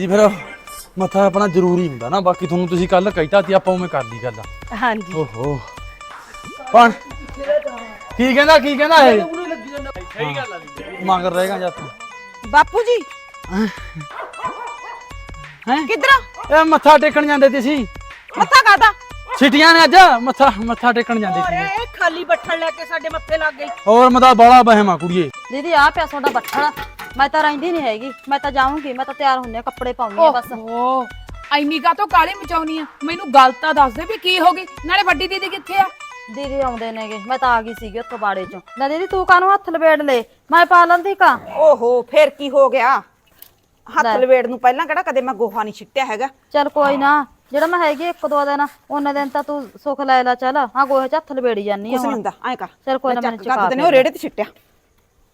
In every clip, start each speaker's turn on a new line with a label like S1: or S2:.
S1: ਜੀ ਫਿਰ ਮੱਥਾ ਆਪਣਾ ਜ਼ਰੂਰੀ ਹੁੰਦਾ ਨਾ ਬਾਕੀ ਤੁਹਾਨੂੰ ਤੁਸੀਂ ਕੱਲ ਕਹਿਤਾ ਸੀ ਆਪਾਂ ਉਵੇਂ ਕਰ ਲਈ ਗੱਲ।
S2: ਹਾਂਜੀ।
S1: ਓਹੋ। ਪਾਣ ਕੀ ਕਹਿੰਦਾ ਕੀ ਕਹਿੰਦਾ ਇਹ?
S3: ਸਹੀ ਗੱਲ ਆ
S1: ਮੰਗ ਰਹੇਗਾ ਜਾਂ ਤੂੰ।
S2: ਬਾਪੂ ਜੀ।
S1: ਹੈ?
S2: ਕਿੱਧਰ
S1: ਇਹ ਮੱਥਾ ਟੇਕਣ ਜਾਂਦੇ ਸੀ।
S2: ਮੱਥਾ ਕਾਦਾ
S1: ਛਿਟੀਆਂ ਨੇ ਅੱਜ। ਮੱਥਾ ਮੱਥਾ ਟੇਕਣ ਜਾਂਦੇ ਸੀ।
S2: ਇਹ ਖਾਲੀ ਬੱਠਲ ਲੈ ਕੇ ਸਾਡੇ ਮੱਥੇ ਲੱਗ ਗਈ।
S1: ਹੋਰ ਮਦਾ ਬਾਲਾ ਬਹਿਮਾ ਕੁੜੀਏ।
S4: ਦੀਦੀ ਆ ਪਿਆ ਤੁਹਾਡਾ ਬੱਠਲ। ਮੈਂ ਤਾਂ ਰਹਿੰਦੀ ਨਹੀਂ ਹੈਗੀ ਮੈਂ ਤਾਂ ਜਾਊਂਗੀ ਮੈਂ ਤਾਂ ਤਿਆਰ ਹੁੰਨੇ ਆ ਕੱਪੜੇ ਪਾਉਣੀ ਆ ਬਸ।
S5: ਓ ਐਨੀ ਕਾ ਤੋਂ ਕਾਲੀ ਮਚਾਉਣੀ ਆ? ਮੈਨੂੰ ਗੱਲ ਤਾਂ ਦੱਸ ਦੇ ਵੀ ਕੀ ਹੋ ਗਈ ਨਾਲੇ ਵੱਡੀ ਦੀਦੀ ਕਿੱਥੇ ਆ?
S4: ਦੀਦੀ ਆਉਂਦੇ ਨੇਗੇ ਮੈਂ ਤਾਂ ਆ ਗਈ ਸੀਗੀ ਉੱਥੋਂ ਬਾੜੇ ਚੋਂ। ਨਾ ਦੀਦੀ ਤੂੰ ਕਾਹਨੂੰ ਹੱਥ ਲਵੇੜ ਲੈ ਮੈਂ ਪਾ ਲੈਂਦੀ ਕਾ
S2: ਓਹੋ ਫੇਰ ਕੀ ਹੋ ਗਿਆ? ਹੱਥ। ਲਵੇੜ ਨੂੰ ਪਹਿਲਾਂ ਕਿਹੜਾ ਕਦੇ ਮੈਂ ਗੋਹਾ ਨਹੀਂ ਛਿੱਟਿਆ ਹੈਗਾ?
S4: ਚੱਲ ਕੋਈ ਨਾ ਜਿਹੜਾ ਮੈਂ ਹੈਗੀ ਇੱਕ ਦੋ ਦਿਨ ਉਹਨੇ ਦਿਨ ਤਾਂ ਤੂੰ ਸੁੱਖ ਲੈ ਲੈ ਚੱਲ। ਹਾਂ ਗੋਹੇ ਚ ਹੱਥ ਲਵੇੜੀ ਜਾਨੀ ਆ
S2: ਕੁਛ ਨਹੀਂ
S4: ਹੁਣ।
S2: ਹੁੰਦਾ ਐਂ ਕਰ।
S4: ਚੱਲ ਕੋਈ ਨਾ
S2: ਮੈਂ
S4: ਮੈਨੂੰ
S2: ਚੱਕ
S4: ਚੁਕਾ
S2: ਗੱਦ ਨੇ ਉਹ ਰੇੜੇ ਤੇ ਛਿੱਟਿਆ।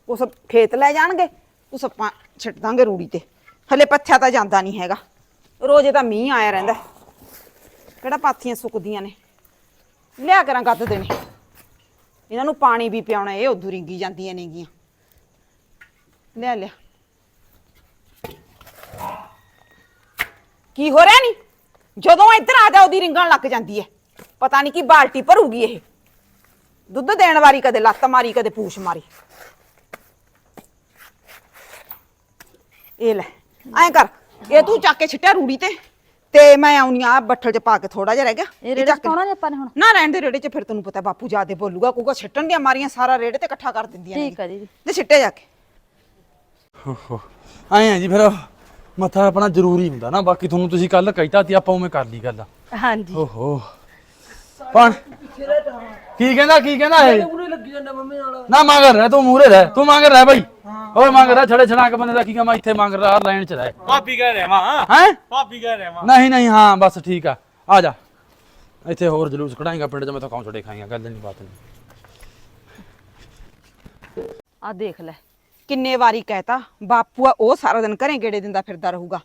S2: ਉਸ ਖੇਤ ਲੈ ਜਾਣਗੇ? ਉਸ ਆਪਾਂ ਛਿੱਟ ਦਾਂਗੇ ਰੂੜੀ ਤੇ। ਹਲੇ ਪੱਥਿਆ ਤਾਂ ਜਾਂਦਾ ਨਹੀਂ ਹੈਗਾ। ਰੋਜ਼ ਤਾਂ ਮੀਂਹ ਆਇਆ ਰਹਿੰਦਾ ਕਿਹੜਾ ਪਾਥੀਆਂ ਸੁੱਕਦੀਆਂ ਨੇ। ਲਿਆ ਕਰਾਂ ਗੱਦ ਦੇਣੇ। ਇਹਨਾਂ ਨੂੰ ਪਾਣੀ ਵੀ ਪਿਆਉਣਾ, ਇਹ ਉਦੋਂ ਰਿੰਗੀ ਜਾਂਦੀਆਂ ਨੇਗੀਆਂ। ਲਿਆ ਲਿਆ। ਕੀ ਹੋ ਰਿਹਾ ਨਹੀਂ ਜਦੋਂ ਇੱਧਰ ਆ ਜਾ, ਉਹਦੀ ਰਿੰਗਣ ਲੱਗ ਜਾਂਦੀ ਹੈ। ਪਤਾ ਨਹੀਂ ਕੀ ਬਾਲਟੀ ਭਰੂਗੀ ਇਹ। ਦੁੱਧ ਦੇਣ ਵਾਰੀ ਕਦੇ, ਲੱਤ ਮਾਰੀ, ਕਦੇ ਪੂਛ ਮਾਰੀ। ਇਹ ਲੈ ਐਂ ਕਰ ਇਹ ਤੂੰ ਚੱਕ ਕੇ ਛਿੱਟਿਆ ਰੂੜੀ ਤੇ ਤੇ ਮੈਂ ਆਉਣੀ ਆ ਬੱਠਲ ਚ ਪਾ ਕੇ ਥੋੜਾ ਜਿਹਾ ਰਹਿ ਗਿਆ।
S4: ਇਹ ਰੇੜੇ
S2: ਚੱਕ ਲੈ।
S4: ਪਾਉਣਾ ਜੇ ਆਪਾਂ ਨੇ ਹੁਣ?
S2: ਨਾ ਰਹਿਣ ਦੇ ਰੇੜੇ ਚ ਫਿਰ ਤੈਨੂੰ ਪਤਾ ਬਾਪੂ ਜਾਦੇ ਬੋਲੂਗਾ ਕੂਗਾ ਛਿੱਟਣ ਦੀਆਂ ਮਾਰੀਆਂ ਸਾਰਾ ਰੇੜੇ ਤੇ ਇਕੱਠਾ ਕਰ ਦਿੰਦੀਆਂ
S4: ਠੀਕ ਆ ਦੀਦੀ
S2: ਤੇ ਛਿੱਟੇ ਜਾ ਕੇ।
S1: ਆਏ ਆ ਜੀ ਫਿਰ ਮੱਥਾ ਆਪਣਾ ਜ਼ਰੂਰੀ ਹੁੰਦਾ ਨਾ ਬਾਕੀ ਤੁਹਾਨੂੰ ਤੁਸੀਂ ਕੱਲ ਕਹਿਤਾ ਸੀ ਆਪਾਂ ਉਵੇਂ ਕਰ ਲਈ ਗੱਲ।
S2: ਹਾਂਜੀ।
S1: ਓਹੋ। ਪਾਣ ਕੀ ਕਹਿੰਦਾ ਕੀ ਕਹਿੰਦਾ ਇਹ? ਨਾ ਮੰਗ ਰਿਹਾ ਤੂੰ ਮੂਰੇ ਰਹਿ ਤੂੰ ਮੰਗ ਰਿਹਾ ਬਾਈ। ਓਏ ਮੰਗ ਰਿਹਾ ਛੜੇ ਛੜਾਕ ਬੰਦੇ ਦਾ ਕੀ ਕਮਾ ਇੱਥੇ ਮੰਗ ਰਿਹਾ ਲਾਈਨ ਚ ਰਹਿ।
S3: ਭਾਬੀ ਕਹਿ ਰਿਹਾ ਮਾਂ
S1: ਹੈ?
S3: ਭਾਬੀ ਕਹਿ ਰਿਹਾ ਮਾਂ
S1: ਨਹੀਂ ਨਹੀਂ ਹਾਂ ਬਸ ਠੀਕ ਆ। ਆ ਜਾ। ਇੱਥੇ ਹੋਰ ਜਲੂਸ ਕਢਾਏਗਾ ਪਿੰਡ ਚ ਮੈਂ ਤਾਂ ਕੌਂ ਛੜੇ ਖਾਏਗਾ ਗੱਲ ਨਹੀਂ ਬਾਤ ਨਹੀਂ
S4: ਆ ਦੇਖ ਲੈ
S2: ਕਿੰਨੇ ਵਾਰੀ ਕਹਿਤਾ ਬਾਪੂ ਆ ਉਹ ਸਾਰਾ ਦਿਨ ਘਰੇ ਗੇੜੇ ਦਿੰਦਾ ਫਿਰਦਾ ਰਹੂਗਾ।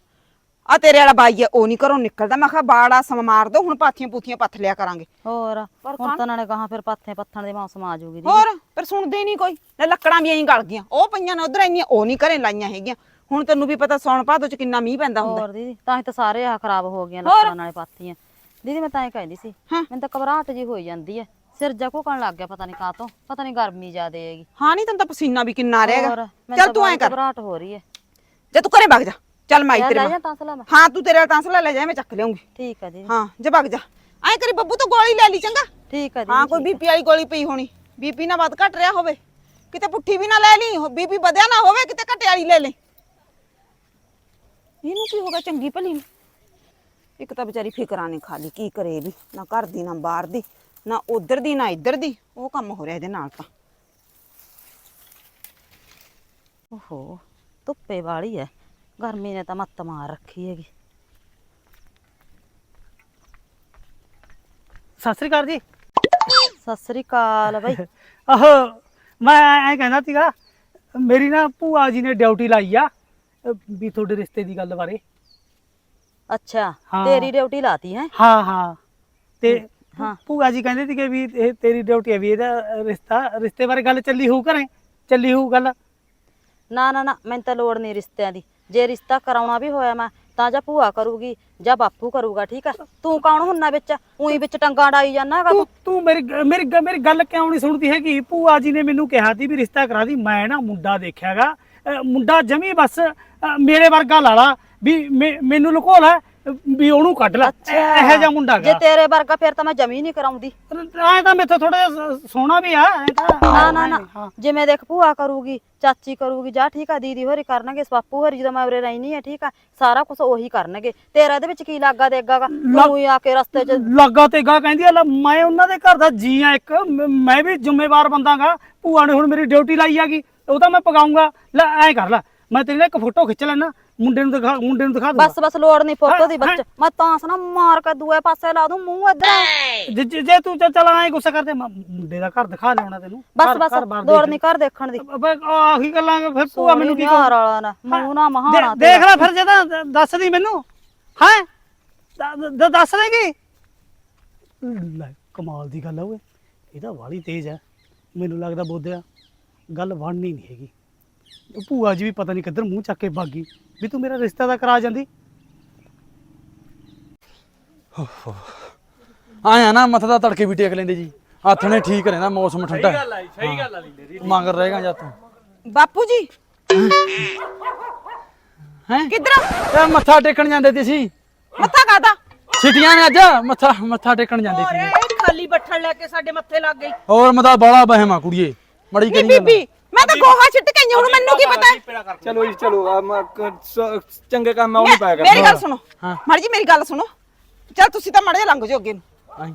S2: ਆ ਤੇਰੇ ਵਾਲਾ ਬਾਈ ਆ ਉਹ ਨਹੀਂ ਘਰੋਂ ਨਿਕਲਦਾ। ਮੈਂ ਕਿਹਾ ਬਾੜਾ ਸਮ ਮਾਰ ਦੋ ਹੁਣ ਪਾਥੀਆਂ ਪੂਥੀਆਂ ਪੱਥ ਲਿਆ ਕਰਾਂਗੇ।
S4: ਹੋਰ
S2: ਪਰ
S4: ਹੁਣ ਤਾਂ ਨਾਲੇ ਕਹਾ ਫਿਰ ਪੱਥੇ ਪੱਥਣ ਦੇ ਮੌਸਮ ਆ ਜਾਊਗੀ
S2: ਹੋਰ ਪਰ ਸੁਣਦੇ ਹੀ ਨਹੀਂ ਕੋਈ। ਲੈ ਲੱਕੜਾਂ ਵੀ ਐਂ ਗਲ ਗਈਆਂ। ਉਹ ਪਈਆਂ ਨੇ ਉਧਰ ਇੰਨੀਆਂ ਉਹ ਨਹੀਂ ਘਰੇ ਲਾਈਆਂ ਹੈਗੀਆਂ। ਹੁਣ ਤੈਨੂੰ ਵੀ ਪਤਾ ਸੌਣ ਭਾਦੋ ਚ ਕਿੰਨਾ ਮੀਂਹ ਪੈਂਦਾ ਹੁੰਦਾ।
S4: ਹੋਰ ਦੀਦੀ ਤਾਂ ਹੀ ਤਾਂ ਸਾਰੇ ਆ ਖਰਾਬ ਹੋ ਗਈਆਂ। ਲੱਕੜਾਂ ਨਾਲੇ ਪਾਥੀਆਂ। ਦੀਦੀ ਮੈਂ ਤਾਂ ਇਹ ਕਹਿੰਦੀ ਸੀ
S2: ਹਾਂ।
S4: ਮੈਨੂੰ ਤਾਂ ਘਬਰਾਹਟ ਜੀ ਹੋਈ ਜਾਂਦੀ ਹੈ ਸਿਰ ਜਾ ਘੁਕਣ ਲੱਗ ਗਿਆ ਪਤਾ ਨਹੀਂ ਕਾਹਤੋਂ ਪਤਾ ਨਹੀਂ ਗਰਮੀ ਜ਼ਿਆਦੇ ਹੈਗੀ।
S2: ਹਾਂ ਨਹੀਂ ਤੈਨੂੰ ਤਾਂ ਪਸੀਨਾ ਵੀ ਕਿੰਨਾ ਆ ਰਿਹਾ
S4: ਹੋਰ,
S2: ਹੈਗਾ
S4: ਮੈਨੂੰ
S2: ਚੱਲ
S4: ਤਾਂ
S2: ਤੂੰ ਐਂ
S4: ਬਹੁਤ
S2: ਕਰ।
S4: ਘਬਰਾਹਟ ਹੋ ਰਹੀ ਹੈ।
S2: ਜੇ ਤੂੰ ਘਰੇ ਵਗ ਜਾ। ਚੱਲ ਮੈਂ ਤੇਰੇ
S4: ਜਾ ਮੈਂ।
S2: ਹਾਂ ਤੂੰ ਤੇਰੇ ਤਾਂਸਲਾ ਲੈ ਜਾ ਮੈਂ ਚੱਕ ਲਿਆਉਂਗੀ।
S4: ਠੀਕ ਆ ਦੀਦੀ।
S2: ਹਾਂ ਜੇ ਵਗ ਜਾ। ਐਂ ਕਰੀ ਬੱਬੂ ਤੂੰ ਗੋਲੀ ਲੈ ਲਈ ਚੰਗਾ।
S4: ਠੀਕ ਆ
S2: ਹਾਂ
S4: ਦੀਦੀ
S2: ਕੋਈ ਬੀਪੀ ਵਾਲੀ ਗੋਲੀ ਪਈ ਹੋਣੀ। ਬੀਪੀ ਨਾ ਵੱਧ ਘਟ ਰਿਹਾ ਹੋਵੇ। ਕਿਤੇ ਪੁੱਠੀ ਵੀ ਨਾ ਲੈ ਲਈ ਬੀਪੀ ਵਧਿਆ ਨਾ ਹੋਵੇ ਕਿਤੇ ਘਟੇ ਵਾਲੀ ਲੈ ਲੈ। ਇਹਨੂੰ ਕੀ ਹੋਗਾ ਚੰਗੀ ਭਲੀ ਨੂੰ? ਇੱਕ ਤਾਂ ਵਿਚਾਰੀ ਫਿਕਰਾਂ ਨੇ ਖਾਲੀ ਕੀ ਕਰੇ ਵੀ? ਨਾ ਘਰ ਦੀ ਨਾ ਬਾਹਰ ਦੀ ਨਾ ਉਧਰ ਦੀ ਨਾ ਇੱਧਰ ਦੀ। ਉਹ ਕੰਮ ਹੋ ਰਿਹਾ ਇਹਦੇ ਨਾਲ ਤਾਂ।
S4: ਓਹੋ ਧੁੱਪੇ ਵਾਲੀ ਹੈ ਗਰਮੀ ਨੇ ਤਾਂ ਮੱਤ ਮਾਰ ਰੱਖੀ ਹੈਗੀ।
S6: ਸਤਿ ਸ੍ਰੀ ਅਕਾਲ ਜੀ।
S4: ਸਤਿ ਸ੍ਰੀ ਅਕਾਲ ਬਈ।
S6: ਆਹੋ ਮੈਂ ਐ ਕਹਿੰਦਾ ਸੀਗਾ ਮੇਰੀ ਨਾ ਭੂਆ ਜੀ ਨੇ ਡਿਊਟੀ ਲਾਈ ਆ ਅਹ ਵੀ ਤੁਹਾਡੇ ਰਿਸ਼ਤੇ ਦੀ ਗੱਲ ਬਾਰੇ।
S4: ਅੱਛਾ
S6: ਹਾਂ।
S4: ਤੇਰੀ ਡਿਊਟੀ ਲਾਤੀ ਹੈ?
S6: ਹਾਂ ਹਾਂ। ਤੇ
S4: ਹਾਂ।
S6: ਭੂਆ ਜੀ ਕਹਿੰਦੇ ਸੀਗੇ ਵੀ ਇਹ ਤੇਰੀ ਡਿਊਟੀ ਹੈ ਵੀ ਇਹਦਾ ਰਿਸ਼ਤਾ ਰਿਸ਼ਤੇ ਬਾਰੇ ਗੱਲ ਚੱਲੀ ਹੋਊ ਘਰੇ? ਚੱਲੀ ਹੋਊ ਗੱਲ?
S4: ਨਾ ਨਾ ਨਾ ਮੈਨੂੰ ਤਾਂ ਲੋੜ ਨਹੀਂ ਰਿਸ਼ਤਿਆਂ ਦੀ। ਜੇ ਰਿਸ਼ਤਾ ਕਰਾਉਣਾ ਵੀ ਹੋਇਆ ਮੈਂ ਤਾਂ ਜਾਂ ਭੂਆ ਕਰੂਗੀ ਜਾਂ ਬਾਪੂ ਕਰੂਗਾ ਠੀਕ ਆ? ਤੂੰ ਕੌਣ ਹੁੰਨਾ ਵਿੱਚ? ਉਹੀ ਵਿੱਚ ਟੰਗਾਂ ਡਾਈ ਜਾਨਾ ਹੈਗਾ
S6: ਤੂੰ
S4: ਤੂੰ।
S6: ਮੇਰੀ ਗ- ਮੇਰੀ ਗ- ਮੇਰੀ ਗੱਲ ਕਿਉਂ ਨਹੀਂ ਸੁਣਦੀ ਹੈਗੀ? ਭੂਆ ਜੀ ਨੇ ਮੈਨੂੰ ਕਿਹਾ ਸੀ ਵੀ ਰਿਸ਼ਤਾ ਕਰਾ ਦੀ ਮੈਂ ਨਾ ਮੁੰਡਾ ਦੇਖਿਆਗਾ ਮੁੰਡਾ ਜਮੀ ਬਸ ਮੇਰੇ ਵਰਗਾ ਲਾਲਾ ਵੀ ਮੈ- ਮੈਨੂੰ ਲੁਕੋ ਲੈ। ਵੀ ਉਹਨੂੰ ਕੱਢ ਲੈ। ਇਹੋ ਜਿਹਾ ਮੁੰਡਾ
S4: ਜੇ
S6: ਗਾ।
S4: ਤੇਰੇ ਵਰਗਾ ਫਿਰ ਤਾਂ ਮੈਂ ਜਮੀ ਨਹੀਂ ਕਰਾਉਂਦੀ।
S6: ਐ ਤਾਂ ਮੇਥੋਂ ਥੋੜਾ ਸੋਹਣਾ ਵੀ ਆ ਐਂ ਤਾਂ
S4: ਨਾ ਨਾ ਨਾ।
S6: ਹਾਂ।
S4: ਜਿਵੇਂ ਦੇਖ ਭੂਆ ਕਰੂਗੀ ਚਾਚੀ ਕਰੂਗੀ ਜਾਂ ਠੀਕ ਆ ਦੀਦੀ ਹੋਰੀ ਕਰਨਗੇ ਬਾਪੂ ਹੋਰੀ ਜਦੋਂ ਮੈਂ ਉਰੇ ਰਹਿਣੀ ਆ ਠੀਕ ਆ ਸਾਰਾ ਕੁਝ ਉਹੀ ਕਰਨਗੇ। ਤੇਰਾ ਇਹਦੇ ਵਿੱਚ ਕੀ ਲੱਗਾ ਦੇਗਾਗਾ ਤੂੰ ਹੀ ਆ ਕੇ ਰਸਤੇ 'ਚ
S6: ਲੱਗਾ ਤੇ ਗਾ ਕਹਿੰਦੀ ਆ ਲੈ ਮੈਂ ਉਹਨਾਂ ਦੇ ਘਰ ਦਾ ਜੀ ਆ ਇੱਕ ਮ- ਮੈਂ ਵੀ ਜ਼ਿੰਮੇਵਾਰ ਬੰਦਾਗਾ ਭੂਆ ਨੇ ਹੁਣ ਮੇਰੀ ਡਿਊਟੀ ਲਾਈ ਆਗੀ ਉਹ ਤਾਂ ਮੈਂ ਪਗਾਉਂਗਾ। ਲੈ ਐਂ ਕਰ ਲੈ ਮੈਂ ਤੇਰੇ ਨਾਲ ਇੱਕ ਫੋਟੋ ਖਿੱਚ ਲੈਣਾ ਮੁੰਡੇ ਨੂੰ ਦਿਖਾ ਮੁੰਡੇ ਨੂੰ ਦਿਖਾ ਦੂੰਗਾ।
S4: ਬਸ ਬਸ ਲੋੜ ਨਹੀਂ ਫੋਟੋ ਦੀ ਬੱਚ। ਮੈਂ ਤਾਂ ਸਨਾ ਮਾਰ ਕੇ ਦੂਏ ਪਾਸੇ ਲਾ ਦੂੰ ਮੂੰਹ ਇੱਧਰ।
S6: ਜੇ- ਜੇ ਜੇ ਤੂੰ ਚੱਲ ਚੱਲ ਐਂ ਗੁੱਸਾ ਕਰਦੇ ਮੈਂ ਮੁੰਡੇ ਦਾ ਘਰ ਦਿਖਾ ਲਿਆਉਣਾ ਤੈਨੂੰ।
S4: ਬਸ
S6: ਘਰ-
S4: ਬਸ
S6: ਘਰ
S4: ਲੋੜ
S6: ਦੇਖ
S4: ਨਹੀਂ ਕਰ ਦੇਖਣ ਦੀ।
S6: ਆਹੀ ਗੱਲਾਂ ਫਿਰ ਭੂਆ ਮੈਨੂੰ ਕੀ
S4: ਹਾਰ ਵਾਲਾ ਨਾ ਮੂੰਹ ਨਾ ਮਹਾਣਾ
S6: ਦੇ- ਦੇਖ ਲੈ ਫਿਰ ਜੇ ਤਾਂ ਦ- ਦੱਸ ਦੀ ਮੈਨੂੰ। ਹੈ? ਦੱਸ ਦੇਗੀ ਲੈ ਕਮਾਲ ਦੀ ਗੱਲ ਆ ਓਏ। ਇਹ ਤਾਂ ਵਾਲੀ ਤੇਜ਼ ਹੈ ਮੈਨੂੰ ਲੱਗਦਾ ਬੋਧਿਆ ਗੱਲ ਬਣਨੀ ਨਹੀਂ ਹੈਗੀ। ਉਹ ਭੂਆ ਜੀ ਵੀ ਪਤਾ ਨਹੀਂ ਕਿੱਧਰ ਮੂੰਹ ਚੱਕ ਕੇ ਭਾਗੀ ਵੀ ਤੂੰ ਮੇਰਾ ਰਿਸ਼ਤਾ ਦਾ ਕਰਾ ਜਾਂਦੀ।
S1: ਆਇਆ ਨਾ ਮੱਥਾ ਦਾ ਤੜਕੇ ਵੀ ਟੇਕ ਲੈਂਦੇ ਜੀ। ਹੱਥ ਨੇ ਠੀਕ ਰਹਿੰਦਾ ਮੌਸਮ
S3: ਸਹੀ
S1: ਠੰਡਾ
S3: ਗੱਲ ਆ ਜੀ, ਸਹੀ ਗੱਲ ਆ ਲੀਲੇ ਦੀ।
S1: ਮੰਗਰ ਰਹੇਗਾ ਜਾਂ ਤੂੰ।
S2: ਬਾਪੂ ਜੀ।
S1: ਹੈ?
S2: ਕਿੱਧਰ
S1: ਇਹ ਮੱਥਾ ਟੇਕਣ ਜਾਂਦੇ ਤੇ ਸੀ।
S2: ਮੱਥਾ ਕਾਦਾ
S1: ਛਿਟੀਆਂ ਨੇ ਅੱਜ ਮੱਥਾ ਮੱਥਾ ਟੇਕਣ ਜਾਂਦੇ ਸੀ।
S7: ਇਹ ਖਾਲੀ ਬੱਠਲ ਲੈ ਕੇ ਸਾਡੇ ਮੱਥੇ ਲੱਗ ਗਈ।
S1: ਹੋਰ ਮਦਾ ਬਾਲਾ ਬਹਿਮਾ ਕੁੜੀਏ। ਮੜੀ ਕਰੀ
S2: ਬੀਬੀ ਮੈਂ ਤਾਂ ਗੋਹਾ ਛਿੱਟ ਕੇ ਆਈ ਹਾਂ, ਹੁਣ ਮੈਨੂੰ ਕੀ ਪਤਾ
S8: ਚਲੋ ਜੀ ਚਲੋ ਆ ਮੈਂ ਕ- ਸ- ਚੰਗੇ ਕੰਮ ਉਹ ਨਹੀਂ ਪਾਇਆ
S2: ਮੈਂ- ਮੇਰੀ
S8: ਕਰਦਾ
S2: ਗੱਲ ਸੁਣੋ।
S1: ਹਾਂ।
S2: ਮਾੜੀ ਜੀ ਮੇਰੀ ਗੱਲ ਸੁਣੋ। ਚਲ ਤੁਸੀਂ ਤਾਂ ਮੜੇ ਲੰਘ ਜਾਓ ਅੱਗੇ ਨੂੰ।
S1: ਆਈ।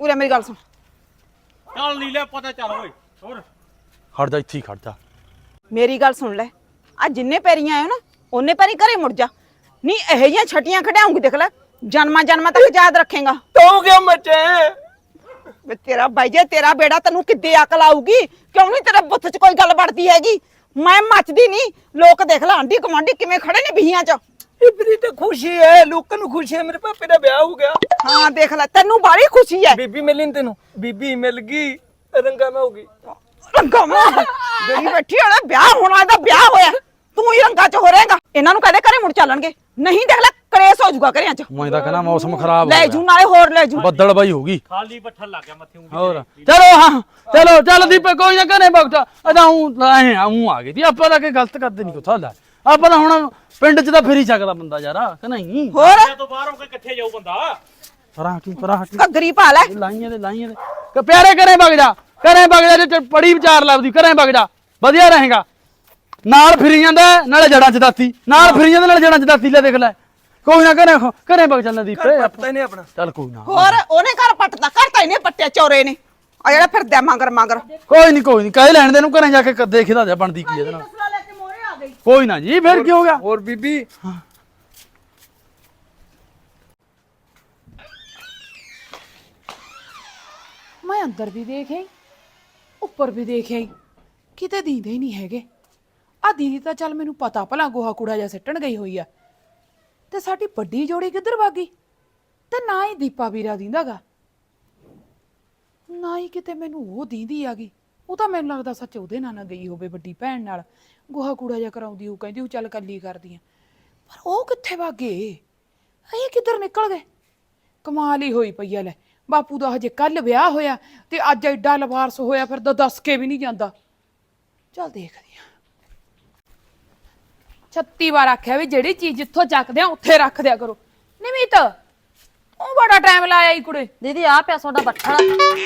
S2: ਉਰੇ ਮੇਰੀ ਗੱਲ ਸੁਣ।
S3: ਚੱਲ ਲੀਲੇ ਪਤਾ ਚੱਲ ਓਏ ਹੋਰ।
S1: ਖੜ ਜਾ ਇੱਥੇ ਹੀ ਖੜ ਜਾ
S2: ਮੇਰੀ ਗੱਲ ਸੁਣ ਲੈ। ਆ ਜਿੰਨੇ ਪੈਰੀਆਂ ਆਇਓ ਨਾ ਉਹਨੇ ਪੈਰੀ ਘਰੇ ਮੁੜ ਜਾ। ਨਹੀਂ ਇਹੋ ਜਿਹੀਆਂ ਛਟੀਆਂ ਖੜਾਉਂਗੀ ਦੇਖ ਲੈ। ਜਨਮਾਂ ਜਨਮਾਂ ਤੱਕ ਯਾਦ ਰੱਖੇਗਾ।
S8: ਤੂੰ ਕਿਉਂ ਮੱਚੇ?
S2: ਵੇ ਤੇਰਾ ਬਾਈ ਜੇ ਤੇਰਾ ਬੇੜਾ ਤੈਨੂੰ ਕਿੱਦੇ ਅਕਲ ਆਊਗੀ? ਕਿਉਂ ਨਹੀਂ ਤੇਰੇ ਬੁੱਥ 'ਚ ਕੋਈ ਗੱਲ ਵੜਦੀ ਹੈਗੀ? ਮੈਂ ਮੱਚਦੀ ਨਹੀਂ। ਲੋਕ ਦੇਖ ਲੈ ਆਂਢੀ ਕਮਾਂਡੀ ਕਿਵੇਂ ਖੜੇ ਨੇ ਬਹੀਆਂ 'ਚ।
S8: ਇਹ ਮੇਰੀ ਤਾਂ ਖੁਸ਼ੀ ਹੈ ਲੋਕਾਂ ਨੂੰ ਖੁਸ਼ੀ ਹੈ ਮੇਰੇ ਪਾਪੇ ਦਾ ਵਿਆਹ ਹੋ ਗਿਆ।
S2: ਹਾਂ ਦੇਖ ਲੈ ਤੈਨੂੰ ਬਾੜੀ ਖੁਸ਼ੀ ਹੈ।
S8: ਬੀਬੀ ਮਿਲੀ ਨੀ ਤੈਨੂੰ। ਬੀਬੀ ਮਿਲ ਗਈ ਰੰਗਾ ਮੈਂ ਹੋ ਗਈ।
S2: ਰੰਗਾ ਮਾਂ ਬੜੀ ਬੈਠੀ ਹੋਣਾ ਵਿਆਹ ਹੋਣਾ ਇਹਦਾ ਵਿਆਹ ਹੋਇਆ। ਤੂੰ ਹੀ ਰੰਗਾ 'ਚ ਹੋ ਰਹੇਗਾ। ਇਹਨਾਂ ਨੂੰ ਕਹਦੇ ਘਰੇ ਮੁੜ ਚੱਲਣਗੇ? ਨਹੀਂ ਦੇਖ ਲੈ ਕਲੇਸ਼ ਹੋ ਜਾਊਗਾ ਘਰਿਆਂ 'ਚ।
S1: ਮੈਂ ਤਾਂ ਕਹਿੰਦਾ ਮੌਸਮ ਖਰਾਬ ਹੋ
S2: ਲੈ
S1: ਗਿਆ।
S2: ਜੂ ਨਾਲੇ ਹੋਰ ਲੈ ਜੂ।
S1: ਬੱਦਲ ਬਾਈ ਹੋ ਗਈ।
S3: ਖਾਲੀ ਬੱਠਲ ਲੱਗ ਗਿਆ ਮੱਥੇ ਉਂਗਲੀ
S1: ਹੋਰ। ਚਲੋ ਹਾਂ ਚਲੋ ਚੱਲ ਦੀਪੇ ਕੋਈ ਨਾ ਕਰੇ ਬਗਟਾ ਅਦਾ ਹੂੰ ਐ ਹੂੰ ਆ ਗਈ। ਤੀ ਆਪਾਂ ਤਾਂ ਕਿ ਗਲਤ ਕਰਦੇ ਨਹੀਂ ਕੋਥਾ ਲੈ ਆਪਾਂ ਤਾਂ ਹੁਣ ਪਿੰਡ 'ਚ ਤਾਂ ਫਿਰ ਹੀ ਸਕਦਾ ਬੰਦਾ ਯਾਰ ਕਿ ਨਹੀਂ?
S2: ਹੋਰ?
S3: ਇਹ ਤੋਂ ਬਾਹਰ ਹੋ ਕੇ ਕਿੱਥੇ ਜਾਊ ਬੰਦਾ।
S1: ਪਰਾਂ ਹਟੀ ਪਰਾਂ ਹਟੀ।
S2: ਘੱਗਰੀ ਪਾ ਲੈ
S1: ਲਾਈਆਂ ਦੇ ਲਾਈਆਂ ਦੇ। ਕਿ ਪਿਆਰੇ ਕਰੇ ਵਗ ਜਾ ਕਰੇ ਵਗ ਜਾ ਜੇ ਪੜੀ ਵਿਚਾਰ ਲੱਭਦੀ ਕਰੇ ਵਗ ਜਾ। ਵਧੀਆ ਰਹੇਗਾ। ਨਾਲ ਫਿਰੀ ਜਾਂਦਾ ਨਾਲੇ ਜੜਾਂ ਚ ਦਾਤੀ। ਨਾਲ ਫਿਰੀ ਜਾਂਦਾ ਨਾਲੇ ਜੜਾਂ ਚ ਦਾਤੀ ਲੈ ਦੇਖ ਲੈ। ਕੋਈ ਨਾ ਕਰੇ ਕਰੇ ਵਗ ਚੱਲ ਦੀਪੇ।
S8: ਪਤਾ ਨਹੀਂ ਆਪਣਾ।
S1: ਚੱਲ ਕੋਈ ਨਾ।
S2: ਹੋਰ ਉਹਨੇ ਘਰ ਪੱਟਦਾ ਘਰ ਤਾਂ ਇਹਨੇ ਪੱਟਿਆ ਚੋਰੇ ਨੇ। ਆ ਜਿਹੜਾ ਫਿਰਦਾ ਮੰਗਰ ਮੰਗਰ।
S1: ਕੋਈ ਨਹੀਂ ਕੋਈ ਨਹੀਂ ਕਹਿ ਲੈਣ ਦੇ ਨੂੰ ਘਰੇ ਜਾ ਕੇ ਦੇਖਦਾ ਜਾ ਬਣਦੀ ਕੀ ਇਹਦੇ ਨਾਲ।
S7: ਲੈ ਕੇ ਮੋਰੇ ਆ ਗਈ।
S1: ਕੋਈ ਨਾ ਜੀ ਫਿਰ ਕੀ ਹੋ ਗਿਆ?
S8: ਹੋਰ ਬੀਬੀ।
S5: ਮੈਂ ਅੰਦਰ ਵੀ ਦੇਖਿਆ ਉੱਪਰ ਵੀ ਦੇਖਿਆ ਕਿਤੇ ਦੀਂਦੇ ਹੀ ਨਹੀਂ ਹੈਗੇ। ਆ ਦੀਦੀ ਤਾਂ ਚੱਲ ਮੈਨੂੰ ਪਤਾ ਭਲਾ ਗੋਹਾ ਕੂੜਾ ਜਾਂ ਸਿੱਟਣ ਗਈ ਹੋਈ ਆ। ਤੇ ਸਾਡੀ ਵੱਡੀ ਜੋੜੀ ਕਿੱਧਰ ਵਾਗੀ ਤੇ ਨਾ ਹੀ ਦੀਪਾ ਵੀਰਾ ਦੀਂਦਾਗਾ ਨਾ ਹੀ ਕਿਤੇ ਮੈਨੂੰ ਉਹ ਦੀਂਦੀ ਆ ਗਈ। ਉਹ ਤਾਂ ਮੈਨੂੰ ਲੱਗਦਾ ਸੱਚ ਉਹਦੇ ਨਾਲ ਨਾ ਗਈ ਹੋਵੇ ਵੱਡੀ ਭੈਣ ਨਾਲ। ਗੋਹਾ ਕੂੜਾ ਜਿਹਾ ਕਰਾਉਂਦੀ ਉਹ ਕਹਿੰਦੀ ਉਹ ਚੱਲ ਕੱਲੀ ਕਰਦੀ ਆ। ਪਰ ਉਹ ਕਿੱਥੇ ਵਾਗੇ ਇਹ ਕਿੱਧਰ ਨਿਕਲ ਗਏ? ਕਮਾਲ ਹੀ ਹੋਈ ਪਈ ਐ ਲੈ। ਬਾਪੂ ਦਾ ਹਜੇ ਕੱਲ ਵਿਆਹ ਹੋਇਆ ਤੇ ਅੱਜ ਐਡਾ ਲਵਾਰਸ ਹੋਇਆ ਫਿਰ ਤਾਂ ਦੱਸ ਕੇ ਵੀ ਨਹੀਂ ਜਾਂਦਾ। ਚੱਲ ਦੇਖਦੀ ਆ। 36 ਵਾਰ ਆਖਿਆ ਵੀ ਜਿਹੜੀ ਚੀਜ਼ ਜਿੱਥੋਂ ਚੱਕਦੇ ਆ ਉੱਥੇ ਰੱਖ ਦਿਆ ਕਰੋ। ਨਿਮਿਤ ਉਹ ਬੜਾ ਟਾਈਮ ਲਾਇਆ ਈ ਕੁੜੇ।
S4: ਦੀਦੀ ਆ ਪਿਆ ਤੁਹਾਡਾ ਬੱਠਲ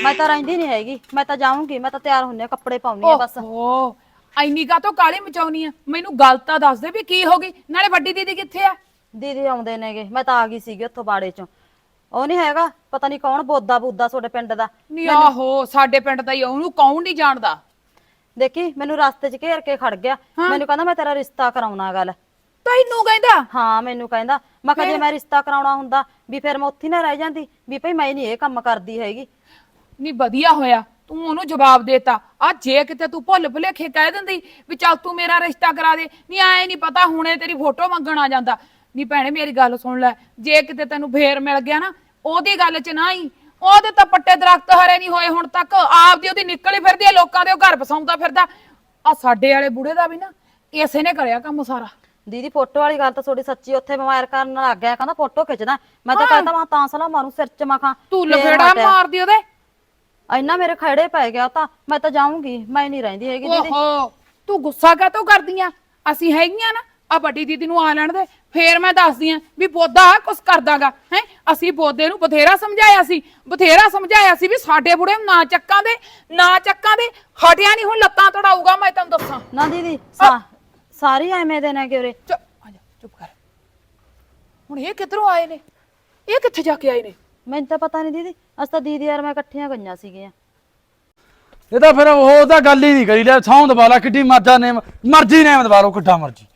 S4: ਮੈਂ ਤਾਂ ਰਹਿੰਦੀ ਨਹੀਂ ਹੈਗੀ। ਮੈਂ ਤਾਂ ਜਾਊਂਗੀ ਮੈਂ ਤਾਂ ਤਿਆਰ ਹੁੰਨੇ ਆ ਕੱਪੜੇ ਪਾਉਣੀ ਆ ਬਸ।
S5: ਓਹੋ ਐਨੀ ਕਾ ਤੋਂ ਕਾਲੀ ਮਚਾਉਣੀ ਆ? ਮੈਨੂੰ ਗੱਲ ਤਾਂ ਦੱਸ ਦੇ ਵੀ ਕੀ ਹੋ ਗਈ। ਨਾਲੇ ਵੱਡੀ ਦੀਦੀ ਕਿੱਥੇ ਆ?
S4: ਦੀਦੀ ਆਉਂਦੇ ਨੇਗੇ ਮੈਂ ਤਾਂ ਆ ਗਈ ਸੀਗੀ ਉੱਥੋਂ ਬਾੜੇ ਚੋਂ। ਉਹ ਨਹੀਂ ਹੈਗਾ ਪਤਾ ਨਹੀਂ ਕੌਣ ਬੋਦਾ ਬੁੱਦਾ ਤੁਹਾਡੇ ਪਿੰਡ ਦਾ।
S5: ਨਹੀਂ ਆਹੋ ਸਾਡੇ ਪਿੰਡ ਦਾ ਹੀ ਆ, ਉਹਨੂੰ ਕੌਣ ਨਹੀਂ ਜਾਣਦਾ?
S4: ਦੇਖੀ ਮੈਨੂੰ ਰਸਤੇ 'ਚ ਘੇਰ ਕੇ ਖੜ ਗਿਆ। ਮੈਨੂੰ ਕਹਿੰਦਾ ਮੈਂ ਤੇਰਾ ਰਿਸ਼ਤਾ ਕਰਾਉਣਾ ਗੱਲ।
S5: ਤੈਨੂੰ ਕਹਿੰਦਾ?
S4: ਹਾਂ ਮੈਨੂੰ ਕਹਿੰਦਾ। ਮੈਂ ਕਿਹਾ ਜੇ ਮੈਂ ਰਿਸ਼ਤਾ ਕਰਾਉਣਾ ਹੁੰਦਾ ਵੀ ਫਿਰ ਮੈਂ ਉੱਥੇ ਨਾ ਰਹਿ ਜਾਂਦੀ ਵੀ ਭਈ ਮੈਂ ਨਹੀਂ ਇਹ ਕੰਮ ਕਰਦੀ ਹੈਗੀ।
S5: ਨਹੀਂ ਵਧੀਆ ਹੋਇਆ। ਤੂੰ ਉਹਨੂੰ ਜਵਾਬ ਦੇਤਾ। ਆ ਜੇ ਕਿਤੇ ਤੂੰ ਭੁੱਲ ਭੁਲੇਖੇ ਕਹਿ ਦਿੰਦੀ ਵੀ ਚੱਲ ਤੂੰ ਮੇਰਾ ਰਿਸ਼ਤਾ ਕਰਾ ਦੇ। ਨਹੀਂ ਆਏ ਨਹੀਂ ਪਤਾ ਹੁਣੇ ਤੇਰੀ ਫੋਟੋ ਮੰਗਣ ਆ ਜਾਂਦਾ। ਨਹੀਂ ਭੈਣੇ ਮੇਰੀ ਗੱਲ ਸੁਣ ਲੈ। ਜੇ ਕਿਤੇ ਤੈਨੂੰ ਫੇਰ ਮਿਲ ਗਿਆ ਨਾ ਉਹਦੀ ਗੱਲ 'ਚ ਨਾ ਹੀ ਉਹਦੇ ਤਾਂ ਪੱਟੇ ਦਰਖਤ ਹਰੇ ਨਹੀਂ ਹੋਏ ਹੁਣ ਤੱਕ। ਆਪਦੀ ਉਹਦੀ ਨਿਕਲੀ ਫਿਰਦੀ ਆ ਲੋਕਾਂ ਦੇ ਉਹ ਘਰ ਬਸਾਉਂਦਾ ਫਿਰਦਾ। ਆ ਸਾਡੇ ਵਾਲੇ ਬੁੜੇ ਦਾ ਵੀ ਨਾ ਇਸੇ ਨੇ ਕਰਿਆ ਕੰਮ ਸਾਰਾ।
S4: ਦੀਦੀ ਫੋਟੋ ਵਾਲੀ ਗੱਲ ਤਾਂ ਥੋੜੀ ਸੱਚੀ ਉੱਥੇ ਬਿਮਾਰ ਕਰਨ ਲੱਗ ਗਿਆ ਕਹਿੰਦਾ ਫੋਟੋ ਖਿੱਚਦਾ। ਮੈਂ ਤਾਂ ਕਹਿੰਦਾ ਮੈਂ ਤਾਂ ਸਲਾ ਮਾਰੂ ਸਿਰ 'ਚ ਮਖਾਂ
S5: ਤੂੰ ਲਫੇੜਾ ਮਾਰਦੀ। ਉਹਦੇ?
S4: ਇੰਨਾ ਮੇਰੇ ਖੜੇ ਪੈ ਗਿਆ ਤਾਂ ਮੈਂ ਤਾਂ ਜਾਊਂਗੀ ਮੈਂ ਨਹੀਂ ਰਹਿੰਦੀ ਹੈਗੀ ਦੀਦੀ।
S5: ਓਹੋ ਤੂੰ ਗੁੱਸਾ ਕਾਤੋਂ ਕਰਦੀ ਆ? ਅਸੀਂ ਹੈਗੀਆਂ ਨਾ ਆ ਵੱਡੀ ਦੀਦੀ ਨੂੰ ਆ ਲੈਣ ਦੇ। ਫੇਰ ਮੈਂ ਦੱਸਦੀ ਆ ਵੀ ਪੌਦਾ ਕੁਛ ਕਰਦਾਗਾ ਹੈ? ਅਸੀਂ ਪੌਦੇ ਨੂੰ ਬਥੇਰਾ ਸਮਝਾਇਆ ਸੀ ਬਥੇਰਾ ਸਮਝਾਇਆ ਸੀ ਵੀ ਸਾਡੇ ਬੁੜੇ ਨੂੰ ਨਾ ਚੱਕਾਂ ਦੇ ਨਾ ਚੱਕਾਂ ਦੇ ਹਟਿਆ ਨਹੀਂ ਹੁਣ ਲੱਤਾਂ ਤੜਾਊਗਾ ਮੈਂ ਤੈਨੂੰ ਦੱਸਾਂ।
S4: ਨਾ ਦੀਦੀ ਸਾ- ਸਾਰੀ ਐਵੇਂ ਦੇ ਨੇ ਕਿ ਉਰੇ।
S5: ਚੁੱਪ ਆ ਜਾ ਚੁੱਪ ਕਰ। ਹੁਣ ਇਹ ਕਿੱਧਰੋਂ ਆਏ ਨੇ? ਇਹ ਕਿੱਥੇ ਜਾ ਕੇ ਆਏ ਨੇ?
S4: ਮੈਨੂੰ ਤਾਂ ਪਤਾ ਨਹੀਂ ਦੀਦੀ ਅਸ ਤਾਂ ਦੀਦੀ ਯਾਰ ਮੈਂ ਇਕੱਠੀਆਂ ਗਈਆਂ ਸੀਗੀਆਂ।
S1: ਇਹ ਤਾਂ ਫਿਰ ਉਹ ਤਾਂ ਗੱਲ ਹੀ ਨਹੀਂ ਕਰੀ ਲੈ ਸੌਂ ਦਵਾਲਾ ਕਿੱਡੀ ਮਰਜ਼ਾ ਨੇ ਮਰਜ਼ੀ ਨੇ ਦਵਾ ਲਓ ਕਿੱਡਾ ਮਰਜ਼ੀ।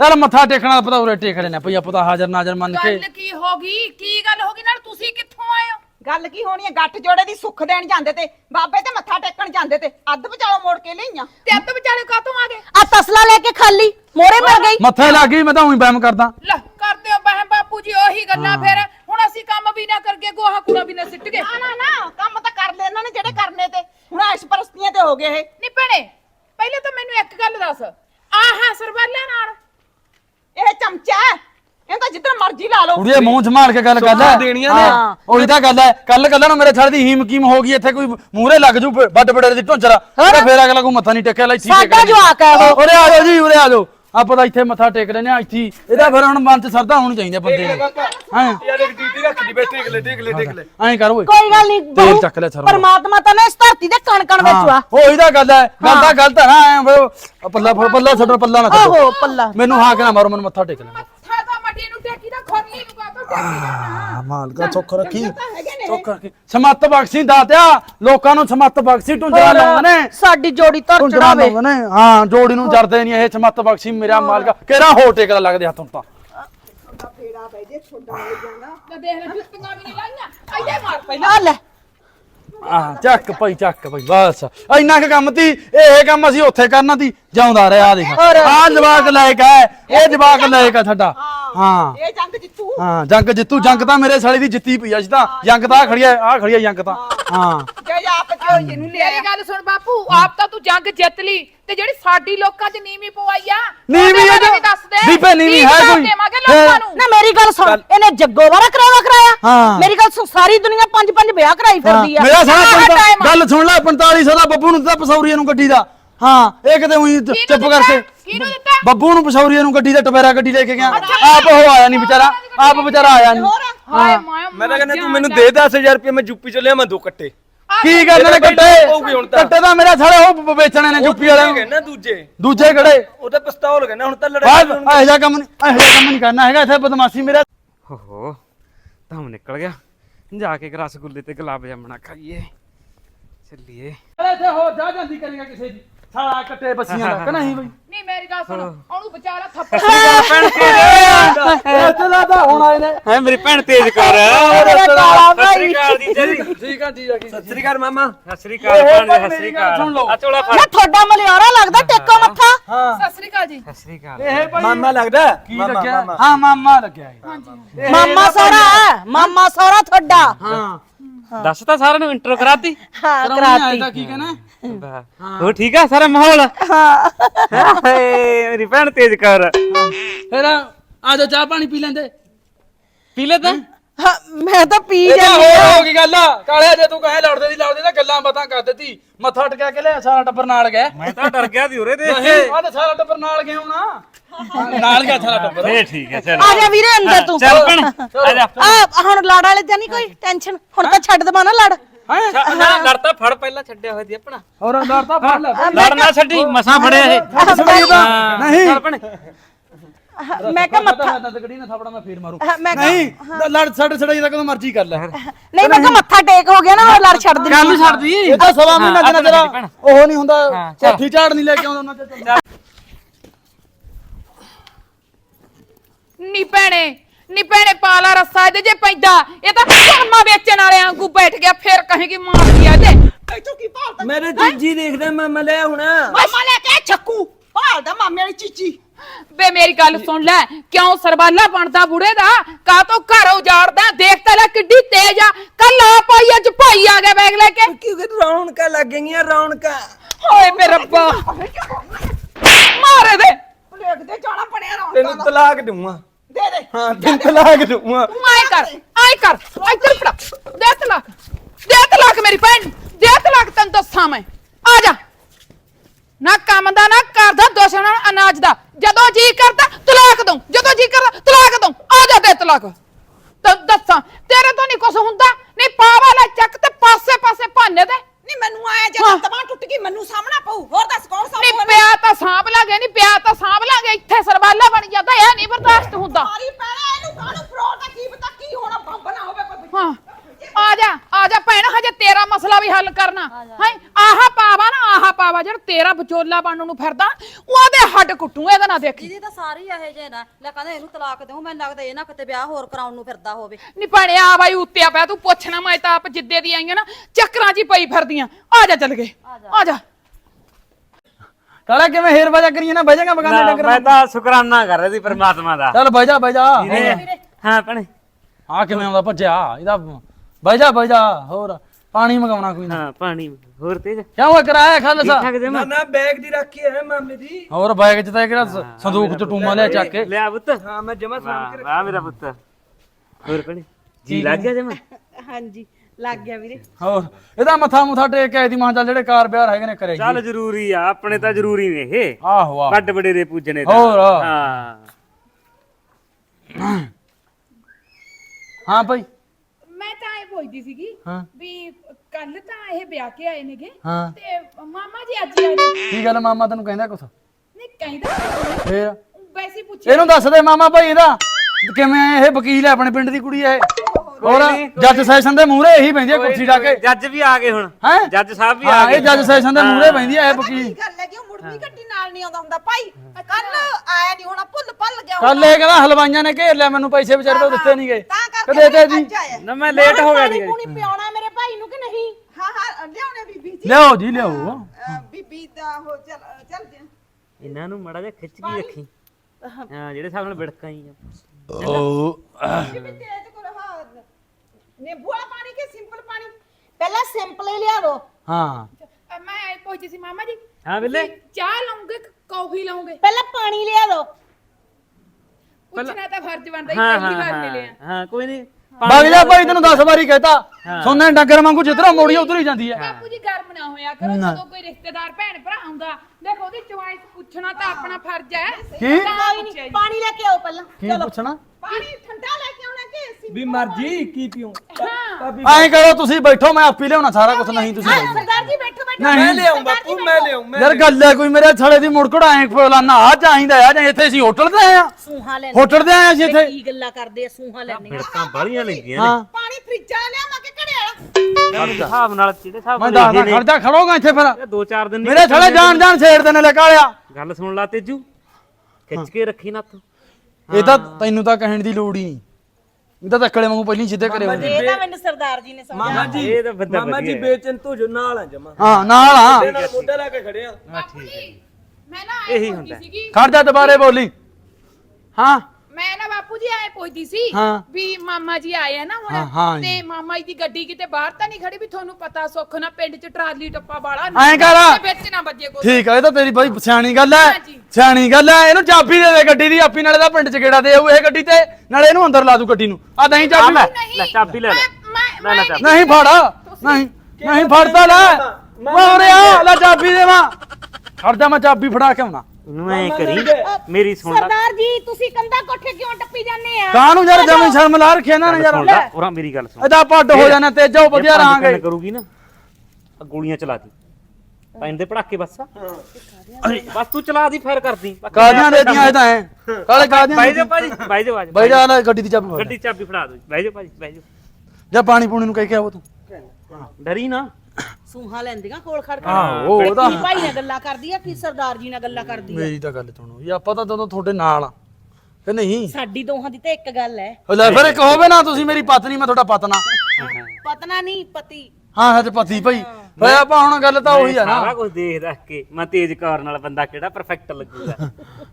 S1: ਚੱਲ ਮੱਥਾ ਟੇਕਣਾ ਪਤਾ ਉਰੇ ਟੇਕ ਲੈਣਾ ਭਈ ਆਪਾਂ ਤਾਂ ਹਾਜ਼ਰ ਨਾਜ਼ਰ ਮੰਨ ਕੇ।
S5: ਗੱਲ ਕੀ ਹੋ ਗਈ? ਕੀ ਗੱਲ ਹੋ ਗਈ? ਨਾਲ ਤੁਸੀਂ ਕਿੱਥੋਂ ਆਏ ਹੋ?
S2: ਗੱਲ ਕੀ ਹੋਣੀ ਹੈ? ਗੱਠ ਜੋੜੇ ਦੀ ਸੁੱਖ ਦੇਣ ਜਾਂਦੇ ਤੇ ਬਾਬੇ ਤੇ ਮੱਥਾ ਟੇਕਣ ਜਾਂਦੇ ਤੇ ਅੱਧ ਵਿਚਾਲੋ ਮੋੜ ਕੇ ਲਈਆਂ
S5: ਤੇ ਅੱਧ ਵਿਚਾਲੇ ਕਾਤੋਂ ਆ ਗਏ?
S7: ਆ ਤਸਲਾ ਲੈ ਕੇ ਖਾਲੀ ਮੋਰੇ ਮਿਲ ਗਈ।
S1: ਮੱਥੇ ਲੱਗ ਗਈ ਮੈਂ ਤਾਂ ਉਹੀ ਬੈਮ ਕਰਦਾ।
S5: ਲੈ ਕਰਦੇ ਹੋ ਬਹਿਮ ਬਾਪੂ ਜੀ ਉਹੀ ਗੱਲਾਂ ਫਿਰ। ਹੁਣ ਅਸੀਂ ਕੰਮ ਵੀ ਨਾ ਕਰਕੇ ਗੋਹਾ ਕੂੜਾ ਵੀ ਨਾ ਸਿੱਟ ਗਏ
S2: ਨਾ ਨਾ ਨਾ ਕੰਮ ਤਾਂ ਕਰ ਲੈ ਇਹਨਾਂ ਨੇ ਜਿਹੜੇ ਕਰਨੇ ਤੇ। ਹੁਣ ਐਸ਼ ਪਰਸਤੀਆਂ ਤੇ ਹੋ ਗਏ ਇਹ।
S5: ਨੀ ਭੈਣੇ ਪਹਿਲੇ ਤਾਂ ਮੈਨੂੰ ਇੱਕ ਗੱਲ ਦੱਸ ਆਹ ਸਰਵਾਲਿਆਂ ਨਾਲ
S2: ਇਹ ਚਮਚਾ ਹੈ ਇਹ ਤਾਂ ਜਿੱਧਰ ਮਰਜ਼ੀ
S7: ਲਾ ਲਓ।
S1: ਕੁੜੀਏ ਮੂੰਹ ਜਮਾਲ ਕੇ ਗੱਲ ਕਰ ਲੈ।
S8: ਦੇਣੀਆਂ ਨੇ।
S1: ਹਾਂ, ਉਹੀ ਤਾਂ ਗੱਲ ਹੈ। ਕੱਲ ਕੱਲ ਨੂੰ ਮੇਰੇ ਥੜ ਦੀ ਹੀਮ ਕੀਮ ਹੋ ਗਈ ਇੱਥੇ ਕੋਈ ਮੂਹਰੇ ਲੱਗ ਜੂ ਵੱਡ ਵੱਡੇ ਦੀ ਢੁੰਚਰਾ। ਤੇ ਫੇਰ ਅਗਲਾ ਕੋਈ ਮੱਥਾ ਨਹੀਂ ਟੇਕਿਆ ਲੈ ਇੱਥੇ ਹੀ ਟੇਕ
S7: ਸਾਡਾ
S1: ਲੈਂਦੇ।
S7: ਜਵਾਕ ਹੈ ਉਹ।
S1: ਉਰੇ ਆ ਜਾਓ ਜੀ ਉਰੇ ਆ ਜਾਓ। ਆਪਾਂ ਤਾਂ ਇੱਥੇ ਮੱਥਾ ਟੇਕ ਲੈਨੇ ਆ ਇੱਥੇ ਹੀ। ਇਹਦਾ ਫਿਰ ਹੁਣ ਮਨ ਚ ਸਰਦਾ ਹੋਣੀ ਚਾਹੀਦੀ ਆ ਬੰਦੇ ਨੂੰ ਹਾਂ।
S8: ਯਾਰ ਇੱਕ ਦੀਦੀ ਰੱਖ ਦੀ ਬੈਠੇ ਟੇਕ ਲੈ ਟੇਕ ਲੈ। ਟੇਕ ਲੈ
S1: ਐਂ ਕਰ ਓਏ।
S7: ਕੋਈ ਗੱਲ ਨਹੀਂ
S1: ਤੇਲ ਚੱਕ ਲੈ ਸਰੋਂ।
S7: ਪਰਮਾਤਮਾ ਤਾਂ ਨਾ ਇਸ ਧਰਤੀ ਦੇ ਕਣ ਕਣ ਵਿੱਚ ਆ।
S1: ਹਾਂ ਉਹੀ ਤਾਂ ਗੱਲ ਹੈ। ਗੱਲ ਤਾਂ ਗਲਤ ਹੈ। ਨਾ ਐਂ ਫਿਰ ਪੱਲਾ ਫੜ ਪੱਲਾ ਛੱਡੋ ਪੱਲਾ ਨਾ ਛੱਡੋ।
S7: ਆਹੋ ਪੱਲਾ।
S1: ਮੈਨੂੰ ਹਾਕ ਨਾ ਮਾਰੋ ਮੈਨੂੰ ਮੱਥਾ ਟੇਕ ਲੈਣਾ।
S5: ਮੱਥਾ ਤਾਂ ਮੱਡੀ ਨੂੰ ਟੇਕੀ ਦਾ ਜਾਣਾ
S1: ਮਾਲਕਾ ਚੁੱਕ ਰੱਖੀ। ਚੁੱਕ ਰੱਖੀ। ਸਮੱਤ ਬਖਸ਼ੀ ਦਾਤਿਆ ਲੋਕਾਂ ਨੂੰ ਸਮੱਤ ਬਖਸ਼ੀ ਟੁੰਜਰਾ ਲਾਉਂਦੇ ਨੇ
S7: ਸਾਡੀ ਜੋੜੀ ਧਰ
S1: ਟੁੰਜਰਾ
S7: ਚੜਾਵੇ।
S1: ਲਾਉਂਦੇ ਨੇ। ਹਾਂ ਜੋੜੀ ਨੂੰ ਜਰਦੇ ਨਹੀਂ ਇਹ ਸਮੱਤ ਬਖਸ਼ੀ ਮੇਰਾ ਮਾਲਕਾ। ਕਿਹੜਾ ਹੋ ਟੇਕਦਾ ਲੱਗਦੇ ਹੱਥੋਂ ਤਾਂ?
S5: ਤੇ ਦੇਖ ਲੈ ਜੁੱਤੀਆਂ ਵੀ ਨਹੀਂ ਲਾਈਆਂ। ਐਡੇ ਮਾਰ ਪਹਿਲਾਂ।
S7: ਆ ਲੈ।
S1: ਹਾਂ ਚੱਕ ਭਾਈ ਚੱਕ ਭਾਈ ਬਸ। ਇੰਨਾ ਕੁ ਕੰਮ ਤੀ ਇਹ ਕੰਮ ਅਸੀਂ ਉੱਥੇ ਕਰਨਾ ਤੀ ਜਾਉਂਦਾ ਰਿਹਾ ਆ ਦੇਖ। ਆ ਜਵਾਕ ਲਾਇਕ ਹੈ ਇਹ ਜਵਾਕ ਲਾਇਕ ਹੈ ਸਾਡਾ। ਹਾਂ।
S2: ਇਹ ਜੰਗ ਜਿੱਤੂ।
S1: ਹਾਂ ਜੰਗ ਜਿੱਤੂ ਜੰਗ ਤਾਂ ਮੇਰੇ ਸਾਲੇ ਦੀ ਜਿੱਤੀ ਪਈ ਅੱਜ ਤਾਂ ਜੰਗ ਤਾਂ ਖੜੀ ਆ ਆ ਖੜੀ ਆ ਜੰਗ ਤਾਂ। ਹਾਂ।
S2: ਜੇ ਆਪ ਕਿਉਂ ਇਹਨੂੰ ਲਿਆ
S5: ਮੇਰੀ ਗੱਲ ਸੁਣ ਬਾਪੂ ਆਪ ਤਾਂ ਤੂੰ ਜੰਗ ਜਿੱਤ ਲਈ ਤੇ ਜਿਹੜੀ ਸਾਡੀ ਲੋਕਾਂ 'ਚ ਨੀਵੀਂ ਪਵਾਈ ਆ
S1: ਨੀਵੀਂ
S5: ਉਹਦੇ ਬਾਰੇ ਵੀ ਦੱਸ ਦੇ।
S1: ਦੀਪੇ ਨੀਵੀਂ ਹੈ ਕੋਈ?
S5: ਦੇਵਾਂਗੇ
S1: ਹੈ।
S5: ਲੋਕਾਂ ਨੂੰ?
S7: ਨਾ ਮੇਰੀ ਗੱਲ ਸੁਣ ਇਹਨੇ ਜੱਗੋ ਵਾਰਾ ਕਰਾਵਾ ਕਰਾਇਆ?
S1: ਹਾਂ।
S7: ਮੇਰੀ ਗੱਲ ਸੁਣ ਸਾਰੀ ਦੁਨੀਆ ਪੰਜ ਪੰਜ ਵਿਆਹ ਕਰਾਈ ਫਿਰਦੀ ਆ।
S1: ਮੇਰਾ
S5: ਆ।
S1: ਗੱਲ ਸੁਣ ਲੈ 4500 ਦਾ ਬੱਬੂ ਨੂੰ ਦਿੱਤਾ ਪਸੌਰੀਏ ਨੂੰ ਗੱਡੀ ਦਾ। ਹਾਂ ਇਹ ਕਿਤੇ ਉਹੀ ਚੁੱਪ? ਕਰਕੇ।
S5: ਕਿਹਨੂੰ ਦਿੱਤਾ?
S1: ਬੱਬੂ ਨੂੰ ਪਸੌਰੀਏ ਨੂੰ ਗੱਡੀ ਦਾ ਟਪੇਰਾ ਗੱਡੀ ਲੈ ਕੇ ਗਿਆ। ਆਪ ਉਹ ਆਇਆ ਨਹੀਂ ਵਿਚਾਰਾ। ਆਪ ਵਿਚਾਰਾ ਆਇਆ ਨਹੀਂ
S5: ਹਾਏ ਮਾਇਆ
S8: ਮੈਂ ਤਾਂ ਕਹਿੰਦਾ ਤੂੰ ਮੈਨੂੰ ਦੇ 10000 ਰੁਪਏ ਮੈਂ ਯੂਪੀ ਚ ਲਿਆ ਮੈਂ ਦੋ ਕੱਟੇ।
S1: ਕੀ ਕਰਨੇ ਨੇ ਕੱਟੇ। ਕੱਟੇ ਤਾਂ ਮੇਰਾ ਸਾਲੇ ਉਹ ਵੇਚਣੇ ਨੇ ਯੂਪੀ ਵਾਲਿਆਂ ਨੂੰ।
S8: ਕਹਿੰਦਾ ਦੂਜੇ।
S1: ਦੂਜੇ ਖੜੇ
S8: ਉਹ ਤਾਂ ਪਿਸਤੌਲ ਕਹਿੰਦਾ ਹੁਣ ਤਾਂ ਲੜਾਈ
S1: ਇਹੋ ਜਿਹਾ ਕੰਮ ਨਹੀਂ ਇਹੋ ਜਿਹਾ ਕੰਮ ਨਹੀਂ ਕਰਨਾ ਹੈਗਾ ਇੱਥੇ ਬਦਮਾਸ਼ੀ ਮੇਰਾ।
S9: ਓਹੋ ਧਮ ਨਿਕਲ ਗਿਆ। ਜਾ ਕੇ ਇੱਕ ਰਸਗੁੱਲੇ ਤੇ ਗੁਲਾਬ ਜਾਮਣਾ ਖਾਈਏ। ਚੱਲੀਏ।
S1: ਇੱਥੇ ਹੋ ਜਾ ਜਾਂਦੀ ਕਰੇਗਾ ਕਿਸੇ ਦੀ। ਸਾਲਾ ਕੱਟੇ ਬੱਸੀਆਂ ਦਾ ਕਿ ਨਹੀਂ ਬਈ।
S5: ਨਹੀਂ ਮੇਰੀ ਗੱਲ ਸੁਣ ਉਹਨੂੰ ਵਿਚਾਰਾ ਥੱਪੜ
S1: ਇੱਥੇ ਦਾ ਤਾਂ ਹੁਣ ਆਏ ਨੇ।
S9: ਹੈ ਮੇਰੀ ਭੈਣ ਤੇਜ ਕਰ
S7: ਮੇਰਾ ਕਾਲਾ
S9: ਸਤਿ ਸ੍ਰੀ ਅਕਾਲ ਜੀ ਜੀ
S1: ਠੀਕ ਆ ਠੀਕ ਆ
S8: ਸਤਿ ਸ੍ਰੀ ਅਕਾਲ ਮਾਮਾ।
S9: ਸਤਿ ਸ੍ਰੀ ਅਕਾਲ ਭੈਣ ਜੀ ਸਤਿ ਸ੍ਰੀ
S1: ਗੱਲ ਸੁਣ ਲਓ।
S9: ਅਕਾਲ ਆ ਚੋਲਾ ਫੜ।
S7: ਨਾ ਤੁਹਾਡਾ ਮਲਿਆਰਾ ਲੱਗਦਾ ਟੇਕੋ ਮੱਥਾ।
S5: ਸਤਿ ਸ੍ਰੀ ਅਕਾਲ ਜੀ।
S9: ਸਤਿ ਸ੍ਰੀ ਅਕਾਲ।
S1: ਇਹ ਭਾਈ।
S8: ਮਾਮਾ ਲੱਗਦਾ?
S1: ਕੀ
S8: ਮਾਮਾ
S1: ਲੱਗਿਆ? ਹਾਂ ਮਾਮਾ ਲੱਗਿਆ।
S7: ਮਾਮਾ ਸੋਹਰਾ ਹੈ, ਮਾਮਾ ਸੋਹਰਾ ਤੁਹਾਡਾ।
S1: ਹਾਂ।
S9: ਦੱਸ ਤਾਂ ਸਾਰਿਆਂ ਨੂੰ ਇੰਟਰੋ ਕਰਾਤੀ।
S7: ਹਾਂ
S1: ਕਰਾਤੀ
S7: ਕਰਾਤੀ।
S1: ਤਾਂ ਕੀ ਕਹਿਣਾ?
S9: ਉਹ ਠੀਕ ਆ ਸਾਰਾ ਮਾਹੌਲ? ਹਾਏ ਮੇਰੀ ਭੈਣ ਤੇਜ ਕਰ।
S1: ਫਿਰ ਆ ਜਾ ਚਾਹ ਪਾਣੀ ਪੀ ਲੈਂਦੇ।
S9: ਪੀ ਲੈ ਤਾਂ।
S7: ਹਾਂ, ਮੈਂ ਤਾਂ ਪੀ
S1: ਇਹ ਤਾਂ
S7: ਜਾਂਦੀ
S1: ਹੋਰ
S7: ਆ
S1: ਹੋ ਗਈ ਗੱਲ। ਕਾਲਿਆ ਜੇ ਤੂੰ ਕਹੇ ਲੜਦੇ ਦੀ ਲੜਦੇ ਨਾ ਗੱਲਾਂ ਬਾਤਾਂ ਕਰ ਦਿੱਤੀ। ਮੱਥਾ ਟਕਿਆ ਕੇ ਲਿਆ ਸਾਰਾ ਟੱਬਰ ਨਾਲ ਗਿਆ।
S9: ਮੈਂ ਤਾਂ ਡਰ ਗਿਆ ਦੀ ਉਰੇ ਕੇ।
S1: ਨਹੀਂ ਆ ਤਾਂ ਸਾਰਾ ਟੱਬਰ ਨਾਲ ਗਿਆ ਹੋਣਾ। ਨਾਲ ਗਿਆ ਸਾਰਾ ਟੱਬਰ।
S9: ਫੇਰ ਠੀਕ ਹੈ ਚੱਲ।
S7: ਆ ਜਾ ਵੀਰੇ ਅੰਦਰ ਤੂੰ।
S9: ਚੱਲ ਭੈਣ ਆ ਜਾ।
S7: ਆ ਹੁਣ ਲੜ ਵਾਲੇ ਤੇ ਨਹੀਂ ਕੋਈ ਟੈਨਸ਼ਨ ਹੁਣ ਤਾਂ ਛੱਡ ਦਵਾ ਨਾ ਲੜ।
S1: ਹੈ?
S9: ਨਾ ਲੜ ਤਾਂ ਫੜ ਪਹਿਲਾਂ ਛੱਡਿਆ ਹੋਇਆ ਦੀ ਆਪਣਾ।
S1: ਹੋਰ ਲੜ ਤਾਂ ਫੜ ਲੈ।
S9: ਲੜ ਨਾ ਛੱਡੀ ਮਸਾਂ ਫੜਿਆ ਇਹ।
S1: ਨਹੀਂ।
S9: ਚੱਲ ਭੈਣੇ।
S7: ਮੈਂ ਕਿਹਾ
S1: ਮੱਥਾ ਮੈਂ ਤਾਂ ਗੜੀ ਨਾ ਥਾਪੜਾ ਮੈਂ ਫੇਰ ਮਾਰੂ।
S7: ਮੈਂ ਕਿਹਾ
S1: ਨਹੀਂ ਲੜ ਛੱਡ ਛੜਾਈ ਦਾ ਕਦੋਂ ਮਰਜ਼ੀ ਕਰ ਲੈ।
S7: ਨਹੀਂ ਮੈਂ ਕਿਹਾ ਮੱਥਾ ਟੇਕ ਹੋ ਗਿਆ ਨਾ ਹੁਣ ਲੜ ਛੱਡ ਦਿੰਦੀ
S9: ਕੱਲ ਛੱਡਦੀ
S1: ਇਹ ਤਾਂ ਸਵਾ ਮਹੀਨਾ
S9: ਹਾਂ,
S1: ਜਨਾ ਤੇਰਾ। ਉਹ ਨਹੀਂ ਹੁੰਦਾ
S9: ਹਾਂ।
S1: ਕੋਠੀ ਝਾੜ ਨਹੀਂ ਲੈ ਕੇ ਆਉਂਦਾ ਉਹਨਾਂ ਤੇ ਚੱਲ।
S5: ਨੀ ਭੈਣੇ ਨੀ ਭੈਣੇ ਪਾਲਾ ਰੱਸਾ ਇਹਦੇ ਜੇ ਪੈਂਦਾ। ਇਹ ਤਾਂ ਧਰਮਾ ਵੇਚਣ ਵਾਲੇ ਵਾਂਗੂ ਬੈਠ ਗਿਆ ਫੇਰ ਕਹੇਗੀ ਮਾਰਦੀ ਆ ਇਹਦੇ
S2: ਇੱਥੋਂ ਕੀ ਭਾਲਦਾ
S8: ਮੇਰੇ ਜੀਜੀ ਦੇਖਦਾ ਮਾਮਾ ਲਿਆ ਹੁਣ।
S2: ਮਾਮਾ ਲੈ ਕੇ ਛੱਕੂ। ਭਾਲਦਾ ਮਾਮੇ ਵਾਲੀ ਚੀਚੀ।
S5: ਵੇ ਮੇਰੀ ਗੱਲ ਸੁਣ ਲੈ ਕਿਉਂ ਸਰਬਾਲਾ ਬਣਦਾ ਬੁੜੇ ਦਾ? ਕਾ ਤੋ ਘਰ ਉਜਾੜਦਾ? ਦੇਖ ਤਾਂ ਲੈ ਕਿੱਡੀ ਤੇਜ਼ ਆ। ਕੱਲ ਆ ਪਾਈ ਅੱਜ ਭਾਈ ਆ ਗਿਆ ਬੈਗ ਲੈ ਕੇ।
S8: ਕਿਉਂਕਿ ਰੌਣਕਾਂ ਲੱਗ ਗਈਆਂ ਰੌਣਕਾਂ।
S5: ਹੋਏ ਮੇ ਰੱਬਾ। ਮਾਰੇ ਦੇ।
S2: ਪਲੇਟ ਦੇ ਜਾਣਾ ਬਣਿਆ ਰੌਣਕਾਂ
S8: ਤੈਨੂੰ
S2: ਦਾ।
S8: ਤਲਾਕ ਦੂੰਗਾ
S2: ਦੇ ਦੇ।
S8: ਹਾਂ ਤੈਨੂੰ ਤਲਾਕ ਦੂੰਗਾ
S5: ਤੂੰ ਆਏ ਕਰ ਆਏ ਕਰ ਇੱਧਰ ਫੜਾ। ਦੇ ਤਲਾਕ ਦੇ ਤਲਾਕ ਮੇਰੀ ਭੈਣ। ਨੂੰ। ਦੇ ਤਲਾਕ ਤੈਨੂੰ ਦੱਸਾਂ ਮੈਂ। ਆ ਜਾ। ਨਾ ਕੰਮ ਦਾ ਨਾ ਕਰਦਾ ਦੁਸ਼ਮਣ ਅਨਾਜ ਦਾ। ਜਦੋਂ ਜੀ ਕਰਦਾ ਤਲਾਕ ਦਊਂ। ਜਦੋਂ ਜੀ ਕਰਦਾ ਤਲਾਕ ਦਊਂ। ਆ ਜਾ ਦੇ ਤਲਾਕ। ਤਾਂ ਦੱਸਾਂ ਤੇਰੇ ਤੋਂ ਨਹੀਂ ਕੁਝ ਹੁੰਦਾ। ਨਹੀਂ ਪਾਵਾ ਲੈ ਚੱਕ ਤੇ ਪਾਸੇ ਪਾਸੇ ਭਾਨੇ ਦੇ।
S2: ਨਹੀਂ ਮੈਨੂੰ ਆਇਆ ਜਦੋਂ ਤਬਾਹ ਟੁੱਟ ਗਈ ਮੈਨੂੰ ਸਾਹਮਣਾ ਪਊ। ਹੋਰ ਦੱਸ ਕੌਣ
S5: ਨਹੀਂ
S2: ਸਾਹਮਣਾ
S5: ਪਿਆ ਤਾਂ ਸਾਂਭ ਲਾਂਗੇ ਨਹੀਂ ਪਿਆ ਤਾਂ ਸਾਂਭ ਲਾਂਗੇ ਇੱਥੇ ਸਰਬਾਲਾ ਬਣ ਜਾਂਦਾ ਇਹ ਨਹੀਂ ਬਰਦਾਸ਼ਤ ਹੁੰਦਾ।
S2: ਮਾਰੀ ਪੈਣਾ ਇਹਨੂੰ ਕਾਹਨੂੰ ਫਰੋਡ ਦਾ ਕੀ ਪਤਾ ਕੀ ਹੋਣਾ ਬੰਬ ਨਾ ਹੋਵੇ ਕੋਈ।
S5: ਹਾਂ। ਆ ਜਾ ਆ ਜਾ ਭੈਣ ਹਜੇ ਤੇਰਾ ਮਸਲਾ ਵੀ ਹੱਲ ਕਰਨਾ। ਹੈ ਆਹਾ ਜਿਹੜਾ ਤੇਰਾ ਵਿਚੋਲਾ ਬਣਨ ਨੂੰ ਫਿਰਦਾ ਉਹਦੇ ਹੱਡ ਕੁੱਟੂ ਇਹਦਾ ਨਾ ਦੇਖੀ।
S4: ਦੀਦੀ ਤਾਂ ਸਾਰੀ ਇਹੋ ਜਿਹੇ ਨਾ। ਲੈ ਕਹਿੰਦੇ ਇਹਨੂੰ ਤਲਾਕ ਦੇਉ ਮੈਨੂੰ ਲੱਗਦਾ ਇਹ ਨਾ ਕਿਤੇ ਵਿਆਹ ਹੋਰ ਕਰਾਉਣ ਨੂੰ ਫਿਰਦਾ ਹੋਵੇ।
S5: ਨੀ ਭੈਣੇ ਆ ਬਾਈ ਉੱਤੇ ਆ ਪਿਆ ਤੂੰ ਪੁੱਛਣਾ ਮੈਂ ਤਾਂ ਆਪ ਜਿੱਦੇ ਦੀ ਆਈਆਂ ਨਾ ਚੱਕਰਾਂ 'ਚ ਹੀ ਪਈ ਫਿਰਦੀਆਂ। ਆ ਜਾ ਚੱਲ ਗਏ। ਆ ਜਾ।
S1: ਕਾਲਾ ਕਿਵੇਂ ਹੇਰ ਬਾਜਾ ਕਰੀਏ ਨਾ? ਬਹਿ ਜਾਗਾ ਬਗਾਨੇ
S9: ਨਾ,
S1: ਡੰਗਰ
S9: ਮੈਂ ਤਾਂ ਸ਼ੁਕਰਾਨਾ ਕਰ ਰਿਹਾ ਸੀ ਪ੍ਰਮਾਤਮਾ ਦਾ।
S1: ਚੱਲ ਬਹਿ ਜਾ ਬਹਿ ਜਾ
S9: ਹਾਂ ਭੈਣੇ।
S1: ਆ ਕਿਵੇਂ ਆਉਂਦਾ ਭੱਜਿਆ ਇਹਦਾ ਬਹਿ ਜਾ ਬਹਿ ਜਾ ਹੋਰ। ਪਾਣੀ ਮੰਗਾਉਣਾ ਕੋਈ ਨਾ।
S9: ਹਾਂ ਪਾਣੀ ਹੋਰ ਤੇਜ?
S1: ਕਿਉਂ ਕਰਾਇਆ ਖਾਲਸਾ।
S9: ਠੱਗ
S8: ਨਾ ਨਾ ਬੈਗ ਦੀ ਰੱਖੀ ਹੈ ਮਾਮੇ ਦੀ।
S1: ਹੋਰ ਬੈਗ ਚ ਤਾਂ ਇਹ ਕਿਹੜਾ ਸ- ਸੰਦੂਕ ਚ ਟੂਮਾ ਲਿਆ ਚੱਕ ਕੇ।
S9: ਲਿਆ ਪੁੱਤ।
S8: ਹਾਂ ਮੈਂ ਜਮਾ ਸਾਂਭ ਕੇ
S9: ਵਾਹ ਮੇਰਾ ਪੁੱਤ। ਹੋਰ ਭੈਣੇ ਜੀ ਲੱਗ ਗਿਆ ਜਮਾ?
S7: ਹਾਂਜੀ ਲੱਗ ਗਿਆ ਵੀਰੇ।
S1: ਹੋਰ ਇਹਦਾ ਮੱਥਾ ਮੁੱਥਾ ਟੇਕ ਕੇ ਆਈ ਦੀ ਮਾਂ ਚੱਲ ਜਿਹੜੇ ਕਾਰ ਵਿਆਹ ਹੈਗੇ ਨੇ ਕਰੇ
S9: ਚੱਲ ਜ਼ਰੂਰੀ ਆ ਆਪਣੇ ਤਾਂ ਜ਼ਰੂਰੀ ਨੇ ਇਹ।
S1: ਆਹੋ ਆਹ।
S9: ਵੱਡ ਵਡੇਰੇ ਪੂਜਣੇ ਤਾਂ।
S1: ਹੋਰ।
S9: ਹਾਂ।
S1: ਹਾਂ ਭਾਈ।
S5: ਪੁੱਛਦੀ ਸੀਗੀ
S1: ਹਾਂ।
S5: ਵੀ ਕੱਲ ਤਾਂ ਇਹ ਵਿਆਹ ਕੇ ਆਏ ਨੇਗੇ
S1: ਹਾਂ।
S5: ਤੇ ਮਾਮਾ ਜੀ ਅੱਜ ਆਏ ਨੇ।
S1: ਕੀ ਗੱਲ ਮਾਮਾ ਤੈਨੂੰ ਕਹਿੰਦਾ ਕੁਛ?
S5: ਨਹੀਂ ਕਹਿੰਦਾ
S1: ਫੇਰ?
S5: ਵੈਸੇ ਹੀ ਪੁੱਛਿਆ
S1: ਇਹਨੂੰ ਦੱਸ ਦੇ ਮਾਮਾ ਭਾਈ ਇਹਦਾ। ਕਿਵੇਂ ਇਹ ਵਕੀਲ ਹੈ ਆਪਣੇ ਪਿੰਡ ਦੀ ਕੁੜੀ ਹੈ ਇਹ? ਹੋਰ ਜੱਜ ਸੈਸ਼ਨ ਦੇ ਮੂਹਰੇ ਇਹੀ ਪੈਂਦੀ ਹੈ ਕੁਰਸੀ ਢਾ ਕੇ।
S9: ਜੱਜ ਵੀ ਆ ਗਏ ਹੁਣ।
S1: ਹੈ?
S9: ਜੱਜ ਸਾਹਿਬ ਵੀ ਆ
S1: ਹਾਂ
S9: ਗਏ।
S1: ਇਹ ਜੱਜ ਸੈਸ਼ਨ ਦੇ ਮੂਹਰੇ ਪੈਂਦੀ ਹੈ ਇਹ ਵਕੀਲ
S2: ਗੱਲ ਹੈ ਕਿ ਉਹ ਮੁੜਦੀ ਗੱਡੀ ਨਾਲ ਨਹੀਂ ਆਉਂਦਾ ਹੁੰਦਾ। ਭਾਈ ਕੱਲ ਆਇਆ ਨਹੀਂ ਹੋਣਾ ਭੁੱਲ ਭੱਲ ਗਿਆ
S1: ਕੱਲ ਇਹ ਕਹਿੰਦਾ ਹਲਵਾਈਆਂ ਨੇ ਘੇਰ ਲਿਆ ਮੈਨੂੰ ਪੈਸੇ ਵਿਚਾਰੇ ਤੋਂ ਦਿੱਤੇ ਨਹੀਂ ਗਏ।
S2: ਤਾਂ ਕਰਕੇ
S1: ਕਦੇ ਤੇ ਜੀ
S2: ਆਇਆ।
S9: ਨਾ ਮੈਂ ਲੇਟ ਹੋ ਗਿਆ ਸੀ
S7: ਪੂਣੀ ਪਿਆਉਣਾ ਮੇਰੇ ਭਾਈ ਨੂੰ ਕਿ ਨਹੀਂ?
S2: ਹਾਂ ਹਾਂ ਲਿਆਉਣੇ ਬੀਬੀ ਜੀ।
S1: ਲਿਆਓ ਜੀ ਲਿਆਓ।
S2: ਅਹ ਬੀਬੀ ਦਾ ਹੋ ਚੱਲ ਚੱਲ ਜੀ।
S9: ਇਹਨਾਂ ਨੂੰ ਮੜਾ ਜਿਹਾ ਖਿੱਚ ਕੇ ਰੱਖੀ ਹਾਂ ਜਿਹੜੇ ਹਿਸਾਬ ਨਾਲ ਵਿੜਕਾਂ ਹੀ ਆ।
S1: ਓ
S2: ਬੀਬੀ ਤੇਜ਼ ਕਰੋ ਹਾਂ ਨਿੰਬੂ ਵਾਲਾ ਪਾਣੀ ਕਿ ਸਿੰਪਲ ਪਾਣੀ?
S7: ਪਹਿਲਾਂ ਸਿੰਪਲ ਹੀ ਲਿਆ ਦੋ।
S1: ਹਾਂ।
S5: ਅ, ਮੈਂ ਇਹ ਪੁੱਛਦੀ ਸੀ ਮਾਮਾ ਜੀ।
S9: ਹਾਂ ਬਿੱਲੇ
S5: ਤੁਸੀਂ ਚਾਹ ਲਾਉਂਗੇ ਕਿ ਕੌਫੀ ਲਾਉਂਗੇ
S7: ਪਹਿਲਾਂ ਪਾਣੀ ਲਿਆ ਦੋ।
S5: ਪੁੱਛਣਾ ਤਾਂ ਫਰਜ਼ ਬਣਦਾ ਹੀ
S9: ਹਾਂ
S5: ਪਹਿਲੀ
S9: ਹਾਂ
S5: ਵਾਰ
S9: ਹਾਂ।
S5: ਮਿਲੇ ਆ
S9: ਹਾਂ ਕੋਈ ਨਹੀਂ।
S1: ਵਗ ਜਾ ਭਾਈ ਤੈਨੂੰ 10 ਵਾਰੀ ਕਹਿਤਾ। ਸੋਨੇ ਡੰਗਰ ਵਾਂਗੂ ਜਿੱਧਰੋਂ ਮੋੜੀ ਉਧਰ ਹੀ ਜਾਂਦੀ ਹੈ।
S5: ਬਾਪੂ ਜੀ ਗਰਮ ਨਾ ਹੋਇਆ ਕਰੋ ਜਦੋਂ ਕੋਈ ਰਿਸ਼ਤੇਦਾਰ ਭੈਣ ਭਰਾ ਆਉਂਦਾ ਦੇਖੋ ਉਹਦੀ ਚੁਆਇਸ ਪੁੱਛਣਾ ਤਾਂ ਆਪਣਾ ਫਰਜ਼ ਹੈ।
S1: ਕੀ?
S5: ਤਾਂ ਪੁੱਛਿਆ ਜੀ।
S7: ਪਾਣੀ ਲੈ ਕੇ ਆਓ ਪਹਿਲਾਂ।
S1: ਕੀ ਪੁੱਛਣਾ?
S2: ਪਾਣੀ ਠੰਡਾ ਲੈ ਕੇ ਆਉਣਾ ਕਿ ਅਸੀਂ
S8: ਵੀ ਮਰਜ਼ੀ ਕੀ ਪੀਉ?
S1: ਐਂ ਕਰੋ ਤੁਸੀਂ ਬੈਠੋ ਮੈਂ ਆਪੀ ਲਿਆਉਣਾ ਸਾਰਾ ਕੁਝ ਨਹੀਂ ਤੁਸੀਂ ਬੈਠੋ।
S7: ਸਰਦਾਰ ਜੀ ਬੈਠੋ ਬੈਠੋ।
S8: ਮੈਂ
S1: ਨਹੀਂ
S8: ਲਿਆਉਂ ਬਾਪੂ ਮੈਂ ਲਿਆਉਂ ਮੈਂ
S1: ਯਾਰ ਗੱਲ ਹੈ ਕੋਈ ਮੇਰੇ ਥੜੇ ਦੀ ਮੁੜਕੜ ਐਂ ਫਲਾਨਾ ਆ ਚਾਹੀਦਾ ਆ ਜਾਂ ਇੱਥੇ ਅਸੀਂ ਹੋਟਲ ਤੇ ਆਏ ਆ।
S7: ਸੂਹਾ ਲੈਣੇ
S1: ਹੋਟਲ ਤੇ ਆਏ ਆ ਅਸੀਂ ਇੱਥੇ।
S7: ਕੀ ਗੱਲਾਂ ਕਰਦੇ ਆ ਸੂਹਾ ਲੈਣੀਆਂ
S9: ਵਿੜਕਾਂ ਬਾਲੀਆਂ ਲੱਗੀਆਂ
S1: ਹਾਂ।
S2: ਪਾਣੀ ਫਰਿੱਜਾਂ ਲਿਆਵਾਂ ਕਿ ਘੜੇ ਵਾਲਾ?
S9: ਨੇ ਹਿਸਾਬ ਨਾਲ ਜਿਹੜੇ ਹਿਸਾਬ
S1: ਮੈਂ
S9: ਨਾਲ
S1: ਦੱਸਦਾ
S9: ਨੇ।
S1: ਖਰਚਾ ਖੜੋਗਾ ਇੱਥੇ ਫਿਰ।
S9: ਇਹ ਦੋ ਚਾਰ ਦਿਨ
S1: ਮੇਰੇ ਥੜੇ ਜਾਣ ਜਾਣ ਛੇੜਦੇ ਨੇ ਲੈ ਕਾਲਿਆ
S9: ਗੱਲ ਸੁਣ ਲਾ ਤੇਜੂ। ਖਿੱਚ ਕੇ ਰੱਖੀ ਨਾ ਤੂੰ
S1: ਇਹ ਤਾਂ ਤੈਨੂੰ ਤਾਂ ਕਹਿਣ ਦੀ ਲੋੜ ਹੀ ਨਹੀਂ। ਇਹ ਤਾਂ ਤੱਕੜੇ ਵਾਂਗੂ ਪਹਿਲੀ ਸਿੱਧੇ ਕਰੇ ਹੋਏ
S7: ਇਹ ਤਾਂ ਮੈਨੂੰ ਸਰਦਾਰ ਜੀ ਨੇ ਸਮਝਾਇਆ।
S8: ਮਾਮਾ ਜੀ
S9: ਇਹ ਤਾਂ ਬੰਦਾ
S8: ਮਾਮਾ ਜੀ
S9: ਵਧੀਆ। ਹੈ।
S8: ਬੇਚਨ ਤੋਂ ਜੋ ਨਾਲ ਆ ਜਮਾ।
S1: ਹਾਂ ਨਾਲ ਆ।
S8: ਨਾਲ ਮੋਢਾ ਲਾ ਕੇ ਖੜੇ ਆ।
S5: ਮੈਂ ਨਾ
S9: ਇਹੀ
S5: ਇਹ
S9: ਹੁੰਦਾ।
S5: ਸੀਗੀ।
S1: ਖੜ ਜਾ ਦੁਬਾਰੇ ਬੋਲੀ। ਹਾਂ।
S5: ਮੈਂ ਨਾ ਬਾਪੂ ਜੀ ਆਏ ਪੁੱਛਦੀ ਸੀ
S1: ਹਾਂ।
S5: ਵੀ ਮਾਮਾ ਜੀ ਆਏ ਆ ਨਾ
S1: ਹਾਂ, ਹਾਂ
S5: ਹੁਣ
S1: ਜੀ।
S5: ਤੇ ਮਾਮਾ ਜੀ ਦੀ ਗੱਡੀ ਕਿਤੇ ਬਾਹਰ ਤਾਂ ਨਹੀਂ ਖੜੀ ਵੀ ਤੁਹਾਨੂੰ ਪਤਾ ਸੁੱਖ ਨਾ ਪਿੰਡ 'ਚ ਟਰਾਲੀ ਟੱਪਾ ਵਾਲਾ
S1: ਐਂ ਕਰ।
S5: ਤੇ ਵਿੱਚ ਨਾ ਵੱਜੇ ਕੋਈ
S1: ਠੀਕ ਆ ਇਹ ਤਾਂ ਤੇਰੀ ਬਾਈ ਸਿਆਣੀ ਗੱਲ ਹੈ
S5: ਹਾਂਜੀ।
S1: ਸਿਆਣੀ ਗੱਲ ਹੈ ਇਹਨੂੰ ਚਾਬੀ ਦੇ ਦੇ ਗੱਡੀ ਦੀ ਆਪੀ ਨਾਲੇ ਦਾ ਪਿੰਡ ਚ ਗੇੜਾ ਦੇ ਆਊ ਇਹ ਗੱਡੀ ਤੇ ਨਾਲੇ ਇਹਨੂੰ ਅੰਦਰ ਲਾ ਦੂ ਗੱਡੀ ਨੂੰ। ਆ ਨਹੀਂ ਚਾਬੀ।
S9: ਲੈ ਚਾਬੀ ਲੈ ਲੈ।
S5: ਮੈਂ- ਮੈਂ-
S9: ਲੈ ਲੈ
S5: ਮੈਂ
S9: ਚਾਬੀ।
S1: ਨਹੀਂ ਫੜ। ਨਹੀਂ ਨਹੀਂ ਫੜਦਾ ਲੈ। ਮੋਰਿਆ ਲੈ ਚਾਬੀ ਦੇਵਾ ਖੜ ਜਾ ਮੈਂ ਚਾਬੀ ਫੜਾ ਕੇ ਆਉਣਾ।
S9: ਇਹਨੂੰ ਐ ਕਰੀ ਮੇਰੀ ਸੁਣ ਲੈ।
S7: ਸਰਦਾਰ ਜੀ ਤੁਸੀਂ ਕੰਧਾ ਕੋਠੇ ਕਿਉਂ ਟੱਪੀ ਜਾਂਦੇ ਆ?
S1: ਕਾਹਨੂੰ ਯਾਰ ਜਮੀ ਸ਼ਰਮ ਲਾ ਰੱਖਿਆ ਇਹਨਾਂ ਨੇ ਯਾਰ
S9: ਲੈ। ਉਰਾ ਮੇਰੀ ਗੱਲ ਸੁਣ।
S1: ਇਹਦਾ ਪੱਡ ਹੋ ਜਾਣਾ ਤੇ ਜਾਓ ਵਧੀਆ
S9: ਤਿੰਨ ਕਰੂਗੀ ਨਾ ਆ ਗੋਲੀਆਂ ਚਲਾ ਦੀ। ਪੈਨ ਦੇ ਪੜਾਕੇ ਬਸ ਅਰੇ ਬਸ ਤੂੰ ਚਲਾ ਦੀ ਫਾਇਰ ਕਰਦੀ।
S1: ਕਾਦੀਆਂ ਦੇ ਦੀਆਂ ਇਹ ਤਾਂ ਐ ਕਾਲੇ ਕਾਦੀਆਂ
S9: ਬਾਈ ਜਾ ਭਾਜੀ ਬਾਈ ਜਾ
S1: ਬਾਈ ਜਾ ਲੈ ਗੱਡੀ ਦੀ ਚਾਬੀ ਫੜ
S9: ਗੱਡੀ ਚਾਬੀ ਫੜਾ ਦੋ ਬਾਈ ਜਾ ਭਾਜੀ ਬਾਈ ਜਾ
S1: ਜਾ ਪਾਣੀ ਪੂਣੀ ਨੂੰ ਕਹਿ ਕੇ ਆਵੋ ਤੂੰ।
S9: ਡਰੀ ਨਾ।
S7: ਸੂਹਾ ਲੈਂਦੀਆਂ ਕੋਲ ਖੜ ਕੇ
S1: ਆਹੋ ਉਹ ਤਾਂ
S7: ਕੀ ਭਾਈ ਨਾਲ ਗੱਲਾਂ ਕਰਦੀ ਆ ਕੀ ਸਰਦਾਰ ਜੀ ਨਾਲ ਗੱਲਾਂ ਕਰਦੀ ਆ
S1: ਮੇਰੀ ਤਾਂ ਗੱਲ ਸੁਣੋ ਇਹ ਆਪਾਂ ਤਾਂ ਜਦੋਂ ਤੁਹਾਡੇ ਨਾਲ ਆ ਕਿ ਨਹੀਂ?
S7: ਸਾਡੀ ਦੋਹਾਂ ਦੀ ਤਾਂ ਇੱਕ ਗੱਲ ਹੈ
S1: ਉਹ ਲੈ ਫਿਰ ਇੱਕ ਹੋਵੇ ਨਾ ਤੁਸੀਂ ਮੇਰੀ ਪਤਨੀ ਮੈਂ ਤੁਹਾਡਾ ਪਤਨਾ।
S7: ਪਤਨਾ ਨਹੀਂ ਪਤੀ।
S1: ਹਾਂ ਹਾਂ ਤੇ ਪਤੀ ਭਾਈ। ਫਿਰ ਆਪਾਂ ਹੁਣ ਗੱਲ ਤਾਂ ਉਹੀ ਆ ਨਾ।
S9: ਸਾਰਾ ਕੁਝ ਦੇਖ ਦੱਖ ਕੇ ਮੈਂ ਤੇਜ਼ ਕਾਰ ਨਾਲ ਬੰਦਾ ਕਿਹੜਾ ਪਰਫੈਕਟ ਲੱਗੂਗਾ।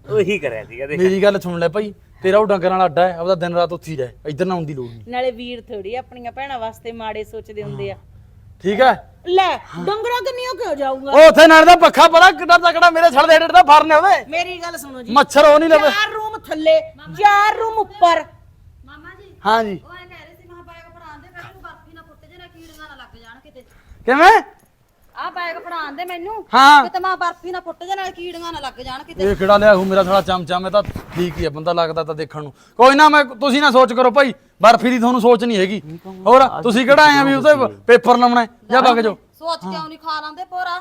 S9: ਉਹੀ ਕਰਿਆ ਸੀਗਾ ਦੇਖ।
S1: ਮੇਰੀ ਗੱਲ ਸੁਣ ਲੈ ਭਾਈ ਤੇਰਾ ਉਹ ਡੰਗਰਾਂ ਵਾਲਾ ਅੱਡਾ ਹੈ ਉਹਦਾ ਦਿਨ ਰਾਤ ਉੱਥੇ ਹੀ ਰਹੇ ਇੱਧਰ ਨਾ ਆਉਣ ਦੀ ਲੋੜ ਨਹੀਂ।
S7: ਨਾਲੇ ਵੀਰ ਥੋੜੀ ਆਪਣੀਆਂ ਭੈਣਾਂ ਵਾਸਤੇ ਮਾੜੇ ਸੋਚਦੇ ਹੁੰਦੇ ਆ।
S1: ਠੀਕ ਹੈ?
S7: ਲੈ ਡੰਗਰਾ ਕਿੰਨੀਓ ਕਿਉਂ ਜਾਊਗਾ?
S1: ਉਹ ਉੱਥੇ ਨਾਲ ਦਾ ਪੱਖਾ ਬੜਾ ਕਿੱਡਾ ਤਕੜਾ ਮੇਰੇ ਛੜ ਦੇ ਦਾ ਫਰਨੇ ਉਹਦੇ।
S7: ਮੇਰੀ ਗੱਲ ਸੁਣੋ ਜੀ।
S1: ਮੱਛਰ ਉਹ ਨਹੀਂ ਲਵੇ
S7: ਚਾਰ ਰੂਮ ਥੱਲੇ ਚਾਰ ਰੂਮ ਉੱਪਰ।
S4: ਮਾਮਾ ਜੀ
S1: ਹਾਂ ਜੀ।
S4: ਉਹ ਐ ਕਹਿ ਰਹੇ ਸੀ ਮਹਾ ਬੈਗ ਫੜਾਉਣ ਦੇ ਮੈਨੂੰ ਬਾਪੀ ਨਾ ਪੁੱਟ ਜੇ ਨਾ ਕੀੜੀਆਂ ਨਾ ਲੱਗ ਜਾਣ ਕਿਤੇ।
S1: ਕਿਵੇਂ?
S4: ਆਹ ਬੈਗ ਫੜਾਉਣ ਦੇ ਮੈਨੂੰ
S1: ਹਾਂ।
S4: ਕਿਤੇ ਮਾ ਬਰਫੀ ਨਾ ਪੁੱਟ ਜੇ ਨਾਲ ਕੀੜੀਆਂ ਨਾ ਲੱਗ ਜਾਣ ਕਿਤੇ।
S1: ਇਹ ਕਿਹੜਾ ਲਿਆ ਹੂ ਮੇਰਾ ਥੋੜਾ ਚਮਚਾ ਮੈਂ ਤਾਂ ਠੀਕ ਹੀ ਆ ਬੰਦਾ ਲੱਗਦਾ ਤਾਂ ਦੇਖਣ ਨੂੰ। ਕੋਈ ਨਾ ਮੈਂ ਤੁਸੀਂ ਨਾ ਸੋਚ ਕਰੋ ਭਾਈ ਬਰਫੀ ਦੀ ਤੁਹਾਨੂੰ ਸੋਚ ਨਹੀਂ ਹੈਗੀ। ਹੋਰ ਤੁਸੀਂ ਕਿਹੜਾ ਆਏ ਆ ਵੀ ਉਹਦੇ ਪੇਪਰ ਲਾਉਣਾ ਹੈ? ਜਾਂ ਵਗ ਜਾਓ?
S4: ਸੋਚ ਕਿਉਂ ਨਹੀਂ ਖਾ ਲਾਂਦੇ ਪੋਰਾ।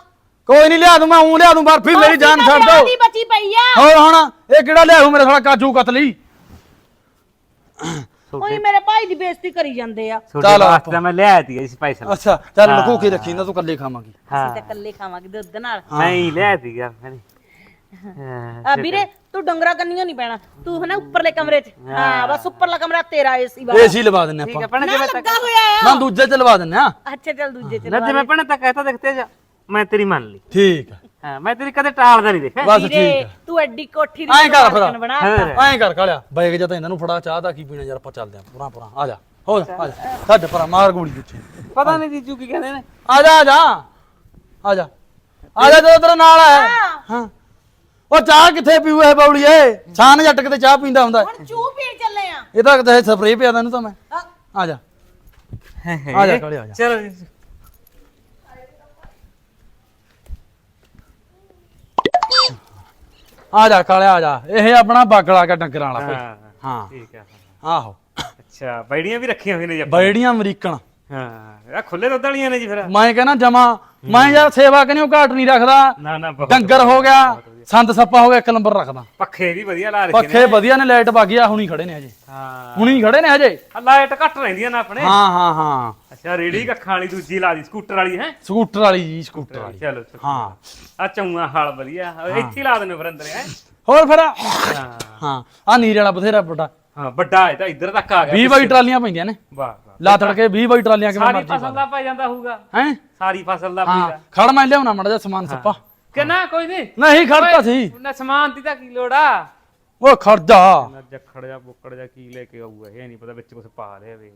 S1: ਕੋਈ ਨਹੀਂ ਲਿਆ ਦੂੰ ਮੈਂ ਉਂ ਲਿਆ ਦੂੰ ਬਰਫੀ ਮੇਰੀ ਜਾਨ ਛੱਡ
S7: ਵਿਆਹ
S1: ਦੋ
S7: ਦੀ ਬਚੀ ਪਈ ਆ।
S1: ਹੋਰ ਹੁਣ ਇਹ ਕਿਹੜਾ ਲਿਆ ਹੂ ਮੇਰਾ ਥੋੜਾ ਕਾਜੂ ਕਤਲੀ?
S7: ਕੋਈ ਮੇਰੇ ਭਾਈ ਦੀ ਬੇਇੱਜ਼ਤੀ ਕਰੀ ਜਾਂਦੇ ਆ।
S9: ਤੁਹਾਡੇ
S1: ਚੱਲ
S9: ਵਾਸਤੇ ਤਾਂ ਮੈਂ ਲਿਆਇਆ ਸੀ ਸਪੈਸ਼ਲ
S1: ਅੱਛਾ ਚੱਲ ਲੁਕੋ ਕੇ ਰੱਖੀ ਨਾ ਤੂੰ ਕੱਲੇ ਖਾਵਾਂਗੀ।
S9: ਹਾਂ।
S7: ਅਸੀਂ ਤਾਂ ਇਕੱਲੇ ਖਾਵਾਂਗੇ ਦੁੱਧ ਨਾਲ।
S9: ਨਹੀਂ ਲਿਆਇਆ ਸੀਗਾ ਮੈਨੇ ਹਾਂ
S7: ਆ ਵੀਰੇ ਤੂੰ ਡੰਗਰਾ ਕੰਨੀਆਂ ਨਹੀਂ ਪੈਣਾ ਤੂੰ ਹਨਾ ਉੱਪਰਲੇ ਕਮਰੇ 'ਚ। ਹਾਂ। ਬਸ ਉੱਪਰਲਾ ਕਮਰਾ ਤੇਰਾ ਏਸੀ ਵਾਲਾ।
S1: ਏਸੀ ਲਵਾ ਦਿੰਨੇ
S9: ਠੀਕ ਹੈ
S1: ਆਪਾਂ
S9: ਭੈਣੇ ਜਿਵੇਂ ਤੱਕ
S7: ਲੱਗਾ ਹੋਇਆ ਆ।
S1: ਨਾ ਦੂਜੇ ਚ ਲਵਾ ਦਿੰਨੇ ਆ।
S7: ਅੱਛਾ ਚੱਲ ਦੂਜੇ 'ਚ
S9: ਨਾ ਜਿਵੇਂ ਭੈਣੇ ਤਾਂ ਕਹਿਤਾ ਦੇਖਤੇ ਜਾ ਮੈਂ ਤੇਰੀ ਮੰਨ ਲਈ।
S1: ਠੀਕ ਹੈ।
S9: ਹਾਂ ਮੈਂ ਤੇਰੀ ਕਦੇ ਟਾਲਦਾ ਨਹੀਂ ਦੇਖਿਆ।
S1: ਬਸ ਠੀਕ
S7: ਵੀਰੇ
S1: ਹੈ।
S7: ਤੂੰ ਐਡੀ ਕੋਠੀ ਦੀ
S1: ਐਂ ਕਰ ਫਿਰ। ਐਂ ਕਰ ਕਾਲਿਆ ਬਾਈਕ ਜਾਂ ਤਾਂ ਇਹਨਾਂ ਨੂੰ ਫੜਾ ਚਾਹ ਦਾ ਕੀ ਪੀਣਾ ਯਾਰ ਆਪਾਂ ਚੱਲਦੇ ਆਂ ਪੁਰਾ ਪੁਰਾ ਆ ਜਾ ਹੋ ਜਾ ਆ ਜਾ। ਛੱਡ ਪਰਾ ਮਾਰ ਗੋਲੀ ਪਿੱਛੇ।
S9: ਪਤਾ ਨਹੀਂ ਜੀਜੂ ਕੀ ਕਹਿੰਦੇ ਨੇ।
S1: ਆ ਜਾ ਆ ਜਾ। ਆ ਜਾ। ਆ ਜਾ ਜਦੋਂ ਤੇਰੇ ਨਾਲ ਹੈ। ਹਾਂ। ਉਹ ਚਾਹ ਕਿੱਥੇ ਪੀਊ ਇਹ ਬੌਲੀਏ? ਛਾਨ ਜੱਟ ਕਿਤੇ ਚਾਹ ਪੀਂਦਾ ਹੁੰਦਾ। ਹੈ।
S7: ਹੁਣ ਚੂ ਪੀਣ ਚੱਲੇ ਆ।
S1: ਇਹ ਤਾਂ ਕਿਤੇ ਸਪਰੇਅ ਪਿਆ ਤੈਨੂੰ ਤਾਂ ਮੈਂ। ਆ ਜਾ। ਆ ਜਾ ਕਾਲੇ ਆ ਜਾ।
S9: ਚਲੋ ਜੀ।
S1: ਆ ਜਾ ਕਾਲੇ ਆ ਜਾ। ਇਹ ਆਪਣਾ ਬਾਗਲਾ ਕਾ ਡੰਗਰਾਂ ਵਾਲਾ ਭਾਈ
S9: ਹਾਂ
S1: ਹਾਂ।
S9: ਠੀਕ ਹੈ।
S1: ਆਹੋ।
S9: ਅੱਛਾ ਬੈੜੀਆਂ ਵੀ ਰੱਖੀਆਂ ਹੋਈਆਂ ਨੇ ਜੀ ਆਪਾਂ।
S1: ਬੈੜੀਆਂ ਅਮਰੀਕਨ
S9: ਹਾਂ ਇਹ ਖੁੱਲੇ ਦੁੱਧ ਵਾਲੀਆਂ ਨੇ ਜੀ ਫਿਰ।
S1: ਮੈਂ ਕਹਿੰਦਾ ਜਮਾ ਮੈਂ ਯਾਰ ਸੇਵਾ ਕਰਿਓ ਘਾਟ ਨਹੀਂ ਰੱਖਦਾ।
S9: ਨਾ ਨਾ ਬਹੁਤ
S1: ਡੰਗਰ ਹੋ ਗਿਆ ਸੰਤ ਸੱਪਾ ਹੋ ਗਿਆ ਇੱਕ ਨੰਬਰ ਰੱਖਦਾ।
S9: ਪੱਖੇ ਵੀ ਵਧੀਆ ਲਾ ਰੱਖੇ
S1: ਪੱਖੇ ਵਧੀਆ ਨੇ ਲਾਈਟ ਬਾਗਿਆ ਹੁਣੀ ਖੜੇ ਨੇ ਹਜੇ।
S9: ਹਾਂ।
S1: ਹੁਣੀ ਖੜੇ ਨੇ ਹਜੇ।
S9: ਆਹ ਲਾਈਟ ਘੱਟ ਰਹਿੰਦੀਆਂ ਨਾ ਆਪਣੇ।
S1: ਹਾਂ ਹਾਂ ਹਾਂ।
S9: ਅੱਛਾ ਰੇੜੀ ਕੱਖਾਂ ਵਾਲੀ ਦੂਜੀ ਲਾ ਦੀ ਸਕੂਟਰ ਵਾਲੀ ਹੈ?
S1: ਸਕੂਟਰ ਵਾਲੀ ਜੀ ਸਕੂਟਰ ਵਾਲੀ।
S9: ਚਲੋ
S1: ਹਾਂ।
S9: ਆ ਚੌਂਗਾ ਹਾਲ ਵਧੀਆ। ਇੱਥੇ ਹੀ ਲਾ ਦਿੰਦੇ ਫਿਰ ਅੰਦਰ ਹੈ?
S1: ਹੋਰ ਫਿਰ
S9: ਹਾਂ।
S1: ਹਾਂ। ਆ ਨੀਰੇ ਵਾਲਾ ਬਥੇਰਾ ਵੱਡਾ।
S9: ਹਾਂ ਵੱਡਾ ਹੈ ਤਾਂ ਇੱਧਰ ਤੱਕ ਆ ਗਿਆ
S1: 20 ਬਾਈ ਟਰਾਲੀਆਂ ਪੈਂਦੀਆਂ ਨੇ।
S9: ਵਾਹ
S1: ਲਾ ਤੜ ਕੇ 20 ਬਾਈ ਟਰਾਲੀਆਂ ਕਿਵੇਂ
S9: ਸਾਰੀ
S1: ਮਰਜ਼ੀ
S9: ਫਸਲ ਦਾ ਪੈ ਜਾਂਦਾ ਹੋਊਗਾ।
S1: ਹੈ?
S9: ਸਾਰੀ ਫਸਲ ਦਾ
S1: ਹਾਂ।
S9: ਪੂਰਾ
S1: ਖੜ ਮੈਂ ਲਿਆਉਣਾ ਮੜਾ ਜਾ ਸਮਾਨ ਸੱਪਾ।
S9: ਕਿੰਨਾ ਕੋਈ ਨਹੀਂ
S1: ਨਹੀਂ ਖੜਤਾ ਸੀ।
S9: ਨਾ ਸਮਾਨ ਦੀ ਤਾਂ ਕੀ ਲੋੜ ਆ?
S1: ਉਹ ਖੜ ਜਾ।
S9: ਨਾ ਜਖੜ ਜਾ ਬੁੱਕੜ ਜਾ ਕੀ ਲੈ ਕੇ ਆਊਗਾ ਇਹ ਨਹੀਂ ਪਤਾ ਵਿੱਚ ਕੁਝ ਪਾ ਲਿਆ ਵੇ।